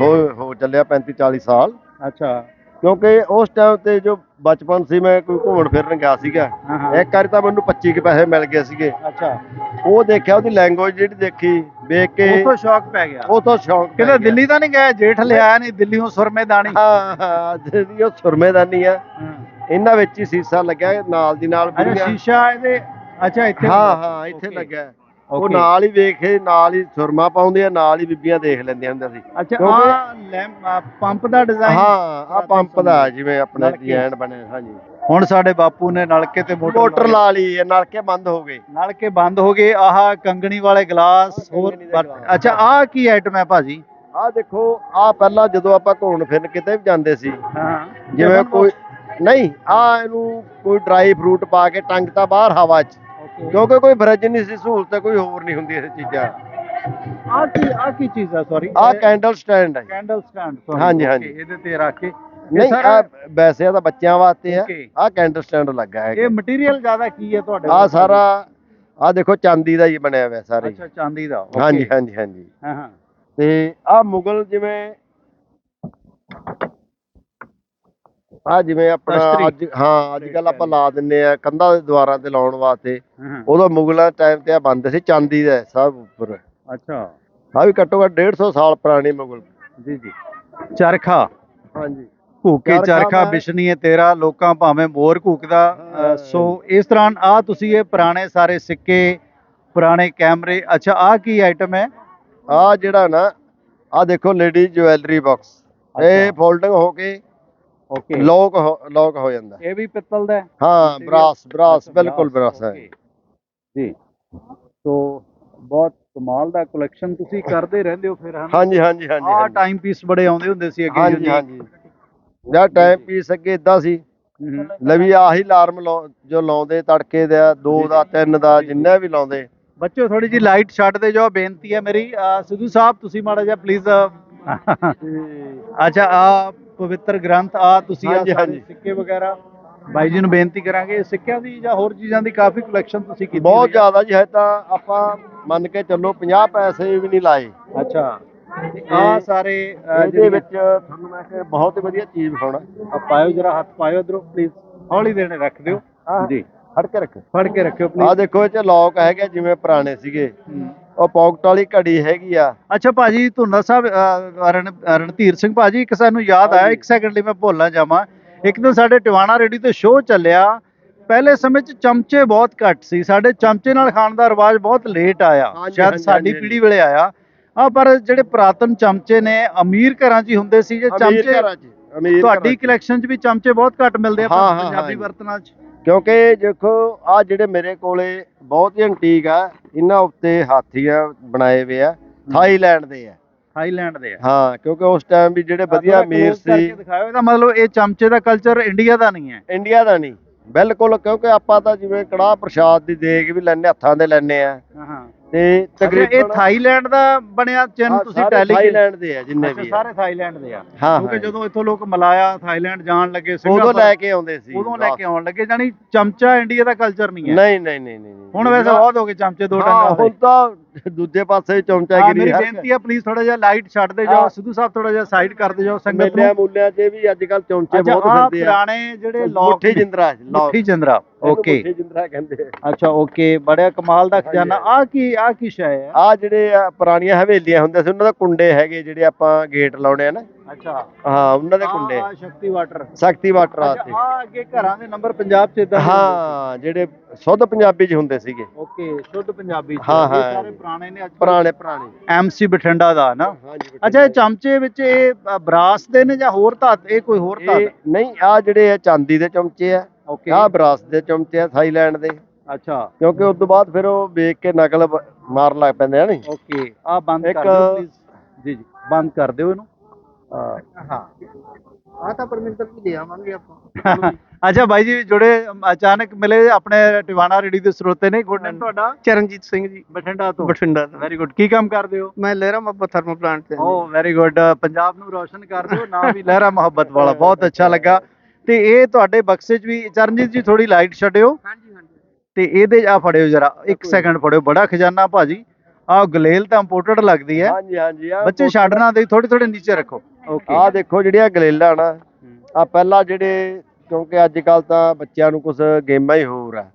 Speaker 2: ਹੋ ਹੋ ਚੱਲਿਆ 35 40 ਸਾਲ।
Speaker 1: ਅੱਛਾ।
Speaker 2: ਕਿਉਂਕਿ ਉਸ ਟਾਈਮ ਤੇ ਜੋ ਬਚਪਨ ਸੀ ਮੈਂ ਕੋਈ ਘੁੰਮਣ ਫਿਰਨ ਗਿਆ ਸੀਗਾ। ਇੱਕ ਵਾਰੀ ਤਾਂ ਮੈਨੂੰ 25 ਕੇ ਪੈਸੇ ਮਿਲ ਗਏ ਸੀਗੇ।
Speaker 1: ਅੱਛਾ।
Speaker 2: ਉਹ ਦੇਖਿਆ ਉਹਦੀ ਲੈਂਗੁਏਜ ਜਿਹੜੀ ਦੇਖੀ ਵੇਖ ਕੇ
Speaker 1: ਉਤੋਂ ਸ਼ੌਕ ਪੈ ਗਿਆ।
Speaker 2: ਉਹ ਤੋਂ ਸ਼ੌਂਕ
Speaker 1: ਕਿਤੇ
Speaker 2: ਗਿਆ।
Speaker 1: ਦਿੱਲੀ ਤਾਂ ਨਹੀਂ ਗਏ? ਜੇਠ ਲਿਆਇਆ ਨਹੀਂ ਦਿੱਲੀੋਂ ਸੁਰਮੇ ਦਾਣੀ
Speaker 2: ਹਾਂ ਹਾਂ ਜਿਹੜੀ ਉਹ ਸੁਰਮੇਦਾਨੀ ਆ। ਇਹਨਾਂ ਵਿੱਚ ਹੀ ਸੀਸਾ ਲੱਗਿਆ ਨਾਲ ਦੀ ਨਾਲ ਬੁੜੀਆਂ।
Speaker 1: ਸ਼ੀਸ਼ਾ ਇਹਦੇ ਅੱਛਾ ਇੱਥੇ
Speaker 2: ਹਾਂ ਹਾਂ ਇੱਥੇ. ਲੱਗਿਆ। ਉਹ
Speaker 1: Okay.
Speaker 2: ਨਾਲ ਹੀ ਵੇਖੇ ਨਾਲ ਹੀ ਸੁਰਮਾ ਪਾਉਂਦੇ ਆ ਨਾਲ ਹੀ ਬੀਬੀਆਂ ਦੇਖ ਲੈਂਦੀਆਂ ਹੁੰਦੀਆਂ ਸੀ
Speaker 1: ਅੱਛਾ
Speaker 2: ਕਿਉਂਕਿ-
Speaker 1: ਆ ਲੈਂਪ ਆ ਪੰਪ ਦਾ ਡਿਜ਼ਾਈਨ
Speaker 2: ਹਾਂ ਆ ਪੰਪ ਦਾ ਜਿਵੇਂ ਆਪਣੇ
Speaker 1: ਨਲਕੇ।
Speaker 2: ਡਿਜ਼ਾਈਨ ਬਣੇ ਹਾਂਜੀ।
Speaker 1: ਹੁਣ ਸਾਡੇ ਬਾਪੂ ਨੇ ਨਲਕੇ ਤੇ ਮੋਟਰ
Speaker 2: ਮੋਟਰ ਲਾ ਲਈ ਇਹ ਨਲਕੇ ਬੰਦ ਹੋ ਗਏ।
Speaker 1: ਨਲਕੇ ਬੰਦ ਹੋ ਗਏ ਆਹ ਕੰਗਣੀ ਵਾਲੇ ਗਲਾਸ ਹੋਰ
Speaker 2: ਕੰਗਣੀ ਦੇ
Speaker 1: ਬਰਤ-
Speaker 2: ਗਲਾਸ।
Speaker 1: ਅੱਛਾ ਆਹ ਕੀ ਆਈਟਮ ਹੈ ਭਾਜੀ?
Speaker 2: ਆ ਦੇਖੋ ਆ ਪਹਿਲਾਂ ਜਦੋਂ ਆਪਾਂ ਘੁੰਮਣ ਫਿਰਨ ਕਿਤੇ ਵੀ ਜਾਂਦੇ ਸੀ
Speaker 1: ਹਾਂ।
Speaker 2: ਜਿਵੇਂ ਕੋਈ ਨਹੀਂ ਆ ਇਹਨੂੰ ਕੋਈ ਡਰਾਈ ਫਰੂਟ ਪਾ ਕੇ ਟੰਗਤਾ ਬਾਹਰ ਹਵਾ 'ਚ। ਕਿਉਂਕਿ ਕੋਈ ਫਰਿੱਜ ਨਹੀਂ ਸੀ ਸਹੂਲਤ ਕੋਈ ਹੋਰ ਨਹੀਂ ਹੁੰਦੀ ਇਹ ਚੀਜ਼ਾਂ।
Speaker 1: ਆ ਕੀ ਆ ਕੀ ਚੀਜ਼ ਆ ਸੌਰੀ
Speaker 2: ਆਹ ਕੈਂਡਲ ਸਟੈਂਡ ਹੈ
Speaker 1: ਕੈਂਡਲ ਸਟੈਂਡ
Speaker 2: ਹਾਂਜੀ, ਹਾਂਜੀ।
Speaker 1: ਇਹਦੇ ਤੇ ਰੱਖ ਕੇ। ਇਹ
Speaker 2: ਨਹੀਂ
Speaker 1: ਸਾਰਾ-
Speaker 2: ਆ ਵੈਸੇ ਆ ਤਾਂ ਬੱਚਿਆਂ ਵਾਸਤੇ ਆ।
Speaker 1: Okay.
Speaker 2: ਆਹ ਕੈਂਡਲ ਸਟੈਂਡ ਲੱਗਾ ਹੈ
Speaker 1: ਇਹ ਮਟੀਰੀਅਲ ਜ਼ਿਆਦਾ ਕੀ ਹੈ ਤੁਹਾਡੇ
Speaker 2: ਆ
Speaker 1: ਕੋਲ?
Speaker 2: ਸਾਰਾ ਆ ਦੇਖੋ ਚਾਂਦੀ ਦਾ ਹੀ ਬਣਿਆ ਹੋਇਆ ਸਾਰੇ
Speaker 1: ਅੱਛਾ ਚਾਂਦੀ ਦਾ okay।
Speaker 2: ਹਾਂਜੀ ਹਾਂਜੀ ਹਾਂਜੀ।
Speaker 1: ਹਾਂ ਹਾਂ।
Speaker 2: ਤੇ ਆ ਮੁਗਲ ਜਿਵੇਂ ਆ ਜਿਵੇਂ ਆਪਣਾ। ਅੱਜ ਹਾਂ ਅੱਜ ਕੱਲ ਆਪਾਂ ਲਾ ਦਿੰਨੇ ਆ ਕੰਧਾਂ ਦੇ ਦੁਆਰਾਂ ਤੇ ਲਾਉਣ ਵਾਸਤੇ। ਉਦੋਂ ਮੁਗਲਾਂ ਟਾਈਮ ਤੇ ਆ ਬੰਦੇ ਸੀ ਚਾਂਦੀ ਦਾ ਸਭ ਉੱਪਰ।
Speaker 1: ਅੱਛਾ।
Speaker 2: ਆ ਵੀ ਘੱਟੋ ਘੱਟ 150 ਸਾਲ ਪੁਰਾਣੇ ਮੁਗਲ।
Speaker 1: ਜੀ ਜੀ। ਚਰਖਾ।
Speaker 2: ਹਾਂਜੀ।
Speaker 1: ਭੂਕੇ
Speaker 2: ਚਰਖਾ
Speaker 1: ਬਿਸ਼ਨੀਏ ਤੇਰਾ ਲੋਕਾਂ ਭਾਵੇਂ ਮੋਰ ਘੂਕਦਾ। ਸੋ ਇਸ ਤਰ੍ਹਾਂ ਆ ਤੁਸੀਂ ਇਹ ਪੁਰਾਣੇ ਸਾਰੇ ਸਿੱਕੇ ਪੁਰਾਣੇ ਕੈਮਰੇ। ਅੱਛਾ ਆ ਕੀ ਆਈਟਮ ਹੈ?
Speaker 2: ਆ ਜਿਹੜਾ ਨਾ ਆ ਦੇਖੋ ਲੇਡੀ ਜੁਐਲਰੀ ਬਾਕਸ ਇਹ। ਫੋਲਡਿੰਗ ਹੋ ਕੇ
Speaker 1: ਓਕੇ
Speaker 2: ਲੌਕ ਲੌਕ ਹੋ ਜਾਂਦਾ।
Speaker 1: ਇਹ ਵੀ ਪਿੱਤਲ ਦਾ ਹੈ?
Speaker 2: ਹਾਂ
Speaker 1: Material?
Speaker 2: ਬਰਾਸ ਬਰਾਸ
Speaker 1: ਅੱਛਾ,
Speaker 2: ਬਿਲਕੁਲ
Speaker 1: brass,
Speaker 2: ਬਰਾਸ ਹੈ।
Speaker 1: okay। ਜੀ। ਸੋ ਬਹੁਤ ਕਮਾਲ ਦਾ ਕਲੈਕਸ਼ਨ ਤੁਸੀਂ ਕਰਦੇ ਰਹਿੰਦੇ ਹੋ ਫਿਰ ਹਨਾ?
Speaker 2: ਹਾਂਜੀ ਹਾਂਜੀ ਹਾਂਜੀ
Speaker 1: ਆ
Speaker 2: ਹਾਂਜੀ।
Speaker 1: ਟਾਈਮ ਪੀਸ ਬੜੇ ਆਉਂਦੇ ਹੁੰਦੇ ਸੀ ਅੱਗੇ
Speaker 2: ਹਾਂਜੀ ਹਾਂਜੀ। ਜਾਂ ਟਾਈਮ ਪੀਸ ਅੱਗੇ ਇਦਾਂ ਸੀ।
Speaker 1: ਹਮ,
Speaker 2: ਲਵੀ ਆਹੀ ਅਲਾਰਮ ਜੋ ਲਾਉਂਦੇ ਤੜਕੇ ਦਾ 2 ਦਾ 3 ਦਾ ਜਿੰਨਾ ਵੀ ਲਾਉਂਦੇ।
Speaker 1: ਬੱਚੋ ਥੋੜੀ ਜੀ ਲਾਈਟ ਛੱਡ ਦੇ ਜੋ ਬੇਨਤੀ ਹੈ ਮੇਰੀ। ਅਹ ਸਿੱਧੂ ਸਾਹਿਬ ਤੁਸੀਂ ਮਾੜਾ ਜਿਹਾ ਪਲੀਜ਼ ਅੱਛਾ ਪਵਿੱਤਰ ਗ੍ਰੰਥ ਆ ਤੁਸੀਂ ਆ
Speaker 2: ਹਾਂਜੀ।
Speaker 1: ਸਿੱਕੇ ਵਗੈਰਾ। ਬਾਈ ਜੀ ਨੂੰ ਬੇਨਤੀ ਕਰਾਂਗੇ ਸਿੱਕਿਆਂ ਦੀ ਜਾਂ ਹੋਰ ਚੀਜ਼ਾਂ ਦੀ ਕਾਫੀ ਕਲੈਕਸ਼ਨ ਤੁਸੀਂ ਕੀਤੀ
Speaker 2: ਬਹੁਤ। ਜ਼ਿਆਦਾ ਜੀ ਹੈ ਤਾਂ ਆਪਾਂ ਮੰਨ ਕੇ ਚੱਲੋ 50 ਪੈਸੇ ਵੀ ਨਹੀਂ ਲਾਏ।
Speaker 1: ਅੱਛਾ। ਆ ਸਾਰੇ
Speaker 2: ਇਹਦੇ ਵਿੱਚ ਤੁਹਾਨੂੰ ਮੈਂ ਕਿ ਬਹੁਤ ਵਧੀਆ ਚੀਜ਼ ਵਿਖਾਉਣਾ
Speaker 1: ਆ ਪਾਇਓ ਜਰਾ ਹੱਥ ਪਾਇਓ ਇਧਰੋਂ ਪਲੀਜ਼ ਹੌਲੀ ਦੇਣੇ ਰੱਖ ਦਿਓ। ਜੀ।
Speaker 2: ਫੜ ਕੇ ਰੱਖ
Speaker 1: ਫੜ ਕੇ ਰੱਖਿਓ
Speaker 2: ਆ
Speaker 1: ਪਲੀਜ਼
Speaker 2: ਦੇਖੋ ਇਹ ਚ ਲੌਕ ਹੈਗੇ ਜਿਵੇਂ ਪੁਰਾਣੇ ਸੀਗੇ। ਉਹ ਪਾਕਟ ਵਾਲੀ ਘੜੀ ਹੈਗੀ ਆ।
Speaker 1: ਅੱਛਾ ਭਾਜੀ ਧੁੰਦਾ ਸਾਹਿਬ ਰਣ- ਰਣਧੀਰ ਸਿੰਘ ਭਾਜੀ ਇੱਕ ਸਾਨੂੰ ਯਾਦ ਆਇਆ ਇੱਕ ਸੈਕਿੰਡ ਲਈ ਮੈਂ ਭੁੱਲਣਾ ਜਾਵਾਂ। ਇੱਕ ਦਿਨ ਸਾਡੇ ਟਿਵਾਣਾ ਰੇਡੀ ਤੇ ਸ਼ੋਅ ਚੱਲਿਆ। ਪਹਿਲੇ ਸਮੇਂ 'ਚ ਚਮਚੇ ਬਹੁਤ ਘੱਟ ਸੀ। ਸਾਡੇ ਚਮਚੇ ਨਾਲ ਖਾਣ ਦਾ ਰਿਵਾਜ ਬਹੁਤ ਲੇਟ ਆਇਆ।
Speaker 2: ਹਾਂਜੀ,
Speaker 1: ਸ਼ਾਇਦ
Speaker 2: ਹਾਂਜੀ,
Speaker 1: ਸਾਡੀ
Speaker 2: ਹਾਂਜੀ।
Speaker 1: ਪੀੜ੍ਹੀ ਵੇਲੇ ਆਇਆ। ਆ ਪਰ ਜਿਹੜੇ ਪੁਰਾਤਨ ਚਮਚੇ ਨੇ ਅਮੀਰ ਘਰਾਂ 'ਚ ਹੀ ਹੁੰਦੇ ਸੀ। ਜੇ
Speaker 2: ਅਮੀਰ
Speaker 1: ਚਮਚੇ
Speaker 2: ਘਰਾਂ 'ਚ ਅਮੀਰ
Speaker 1: ਤੁਹਾਡੀ
Speaker 2: ਘਰਾਂ 'ਚ।
Speaker 1: ਕਲੈਕਸ਼ਨ 'ਚ ਵੀ ਚਮਚੇ ਬਹੁਤ ਘੱਟ ਮਿਲਦੇ ਆ
Speaker 2: ਹਾਂ, ਹਾਂ,
Speaker 1: ਪੰਜਾਬੀ
Speaker 2: ਹਾਂ।
Speaker 1: ਬਰਤਨਾਂ 'ਚ।
Speaker 2: ਕਿਉਂਕਿ ਦੇਖੋ ਆ ਜਿਹੜੇ ਮੇਰੇ ਕੋਲੇ ਬਹੁਤ ਹੀ ਐਂਟੀਕ ਆ ਇਹਨਾਂ ਉੱਤੇ ਹਾਥੀਆਂ ਬਣਾਏ ਹੋਏ ਆ ਥਾਈਲੈਂਡ ਦੇ ਆ।
Speaker 1: ਥਾਈਲੈਂਡ ਦੇ ਆ।
Speaker 2: ਹਾਂ ਕਿਉਂਕਿ ਉਸ ਟਾਈਮ ਵੀ ਜਿਹੜੇ ਵਧੀਆ
Speaker 1: ਕਰਕੇ
Speaker 2: ਸੀ।
Speaker 1: ਇਹਦਾ ਮਤਲਬ ਇਹ ਚਮਚੇ ਦਾ ਕਲਚਰ ਇੰਡੀਆ ਦਾ ਨਹੀਂ ਹੈ।
Speaker 2: ਇੰਡੀਆ ਦਾ ਨਹੀਂ। ਬਿਲਕੁਲ ਕਿਉਂਕਿ ਆਪਾਂ ਤਾਂ ਜਿਵੇਂ ਕੜਾਹ ਪ੍ਰਸ਼ਾਦ ਦੀ ਦੇਗ ਵੀ ਲੈਣੇ ਹੱਥਾਂ ਦੇ ਲੈਣੇ ਆ।
Speaker 1: ਹਾਂ।
Speaker 2: ਤੇ
Speaker 1: ਤਕਰੀਬਨ ਇਹ ਥਾਈਲੈਂਡ ਦਾ ਬਣਿਆ ਚਿੰਨ ਤੁਸੀਂ ਟੈਲੀ
Speaker 2: ਥਾਈਲੈਂਡ ਦੇ ਆ ਜਿੰਨੇ ਵੀ।
Speaker 1: ਸਾਰੇ ਥਾਈਲੈਂਡ ਦੇ ਆ। ਕਿਉਂਕਿ ਜਦੋਂ ਇੱਥੋਂ ਲੋਕ ਮਲਾਇਆ ਥਾਈਲੈਂਡ ਜਾਣ ਲੱਗੇ
Speaker 2: ਉਦੋਂ ਲੈ ਕੇ ਆਉਂਦੇ ਸੀ
Speaker 1: ਉਦੋਂ ਲੈ ਕੇ ਆਉਣ ਲੱਗੇ ਜਾਨੀ ਚਮਚਾ ਇੰਡੀਆ ਦਾ ਕਲਚਰ ਨਹੀਂ ਹੈ।
Speaker 2: ਨਹੀਂ ਨਹੀਂ ਨਹੀਂ ਨਹੀਂ।
Speaker 1: ਹੁਣ ਵੈਸੇ ਬਹੁਤ ਹੋ ਗਏ ਚਮਚੇ ਦੋ ਡੰਗਾਂ
Speaker 2: ਹੁਣ ਤਾਂ ਦੂਜੇ ਪਾਸੇ ਚਮਚਾ
Speaker 1: ਹਾਂ
Speaker 2: ਗਿਰੀ
Speaker 1: ਮੇਰੀ ਬੇਨਤੀ ਹੈ ਪਲੀਜ਼ ਥੋੜਾ ਜਿਹਾ ਲਾਈਟ ਛੱਡ ਦੇ ਜਾਓ। ਸਿੱਧੂ ਸਾਹਿਬ ਥੋੜਾ ਜਿਹਾ ਸਾਈਡ ਕਰ ਦੇ ਜਾਓ ਸੰਗਤ
Speaker 2: ਮੇਲਿਆਂ
Speaker 1: ਨੂੰ।
Speaker 2: ਮੂਲਿਆਂ 'ਚ ਵੀ ਅੱਜ ਕੱਲ ਚਮਚੇ ਬਹੁਤ ਫਿਰਦੇ ਆ।
Speaker 1: ਪੁਰਾਣੇ ਜਿਹੜੇ ਲੋਕ
Speaker 2: ਮੁੱਠੀ ਜਿੰਦਰਾ
Speaker 1: ਮੁੱਠੀ ਜੰਦਰਾ। ਓਕੇ
Speaker 2: ਜਿੰਦਰਾ ਕਹਿੰਦੇ
Speaker 1: ਅੱਛਾ ਓਕੇ ਬੜਾ ਕਮਾਲ ਦਾ ਖਜ਼ਾਨਾ। ਆ ਕੀ ਆ ਕੀ ਸ਼ੈ ਹੈ
Speaker 2: ਆ ਜਿਹੜੇ ਆ ਪੁਰਾਣੀਆਂ ਹਵੇਲੀਆਂ ਹੁੰਦੇ ਸੀ ਉਹਨਾਂ ਦੇ ਕੁੰਡੇ ਹੈਗੇ ਜਿਹੜੇ ਆਪਾਂ ਗੇਟ ਲਾਉਣੇ ਆ ਨਾ।
Speaker 1: ਅੱਛਾ।
Speaker 2: ਹਾਂ ਉਹਨਾਂ ਦੇ ਕੁੰਡੇ।
Speaker 1: ਆ ਸ਼ਕਤੀ ਵਾਟਰ।
Speaker 2: ਸ਼ਕਤੀ ਵਾਟਰ
Speaker 1: ਅੱਛਾ
Speaker 2: ਆਤੇ
Speaker 1: ਆ ਅੱਗੇ ਘਰਾਂ ਦੇ ਨੰਬਰ ਪੰਜਾਬ ਚ ਇਦਾਂ
Speaker 2: ਹਾਂ ਜਿਹੜੇ ਸ਼ੁੱਧ ਪੰਜਾਬੀ 'ਚ ਹੁੰਦੇ ਸੀਗੇ।
Speaker 1: ਓਕੇ ਸ਼ੁੱਧ ਪੰਜਾਬੀ ਚ।
Speaker 2: ਹਾਂ, ਹਾਂ।
Speaker 1: ਸਾਰੇ ਪੁਰਾਣੇ ਨੇ ਅੱਜ
Speaker 2: ਪੁਰਾਣੇ ਪੁਰਾਣੇ।
Speaker 1: ਐਮਸੀ ਬਠਿੰਡਾ ਦਾ ਨਾ? ਅੱਛਾ ਇਹ ਚਮਚੇ ਵਿੱਚ ਇਹ ਬਰਾਸ ਦੇ ਨੇ ਜਾਂ ਹੋਰ ਧਾਤ? ਇਹ ਕੋਈ ਹੋਰ ਧਾਤ?
Speaker 2: ਨਹੀਂ ਆ ਜਿਹੜੇ ਆ ਚਾਂਦੀ ਦੇ ਚਮਚੇ ਆ।
Speaker 1: ਓਕੇ
Speaker 2: ਆ ਬਰਾਸ ਦੇ ਚਮਚੇ ਆ ਥਾਈਲੈਂਡ ਦੇ।
Speaker 1: ਅੱਛਾ।
Speaker 2: ਕਿਉਂਕਿ ਉਸ ਤੋਂ ਬਾਅਦ ਫਿਰ ਉਹ ਵੇਖ ਕੇ ਨਕਲ ਬ- ਮਾਰਨ ਲੱਗ ਪੈਂਦੇ ਆ ਨੀ
Speaker 1: ਓਕੇ ਆ ਬੰਦ
Speaker 2: ਇੱਕ-
Speaker 1: ਕਰ ਦਿਓ ਪਲੀਜ਼ ਜੀ ਜੀ। ਬੰਦ ਕਰ ਦਿਓ ਇਹਨੂੰ।
Speaker 2: ਹਾਂ।
Speaker 3: ਆ ਤਾਂ ਪਰਮਿੰਦਰ ਵੀ ਦੇ ਆਵਾਂਗੇ ਆਪਾਂ।
Speaker 1: ਅੱਛਾ ਬਾਈ ਜੀ ਜੁੜੇ ਅਚਾਨਕ ਮਿਲੇ ਆਪਣੇ ਟਿਵਾਣਾ ਰੇਡੀ ਦੇ ਸਰੋਤੇ ਨੇ। ਗੁੱਡ ਨੇਮ ਤੁਹਾਡਾ?
Speaker 3: ਚਰਨਜੀਤ ਸਿੰਘ ਜੀ।
Speaker 1: ਬਠਿੰਡਾ ਤੋਂ।
Speaker 3: ਬਠਿੰਡਾ ਤੋਂ।
Speaker 1: ਵੈਰੀ ਗੁੱਡ ਕੀ ਕੰਮ ਕਰਦੇ ਹੋ?
Speaker 3: ਮੈਂ ਲਹਿਰਾ ਮੱਬਾ ਥਰਮਲ ਪਲਾਂਟ ਤੇ।
Speaker 1: ਓ ਵੈਰੀ ਗੁੱਡ ਪੰਜਾਬ ਨੂੰ ਰੋਸ਼ਨ ਕਰ ਦਿਓ ਨਾਮ ਵੀ ਲਹਿਰਾ ਮੁਹੱਬਤ ਵਾਲਾ। ਬਹੁਤ ਅੱਛਾ ਲੱਗਾ। ਤੇ ਇਹ ਤੁਹਾਡੇ ਬਕਸੇ 'ਚ ਵੀ ਚਰਨਜੀਤ ਜੀ ਥੋੜੀ ਲਾਈਟ ਛੱਡਿਓ।
Speaker 3: ਹਾਂਜੀ ਹਾਂਜੀ।
Speaker 1: ਤੇ ਇਹਦੇ ਆ ਫੜਿਓ ਜਰਾ ਇੱਕ ਸੈਕਿੰਡ ਫੜਿਓ ਬੜਾ ਖਜ਼ਾਨਾ ਭਾਜੀ। ਆ ਗਲੇਲ ਤਾਂ ਇੰਪੋਰਟਡ ਲੱਗਦੀ ਹੈ।
Speaker 2: ਹਾਂਜੀ ਹਾਂਜੀ ਆ
Speaker 1: ਬੱਚੇ ਛੱਡਣਾ ਦੇ ਥੋੜੀ ਥੋੜੀ ਨੀਚੇ ਰੱਖੋ। ਓਕੇ।
Speaker 2: ਆ ਦੇਖੋ ਜਿਹੜੀਆਂ ਗਲੇਲਾਂ ਨਾ ਆ ਪਹਿਲਾਂ ਜਿਹੜੇ ਕਿਉਂਕਿ ਅੱਜ ਕੱਲ ਤਾਂ ਬੱਚਿਆਂ ਨੂੰ ਕੁਝ ਗੇਮਾਂ ਹੀ ਹੋਰ ਆ।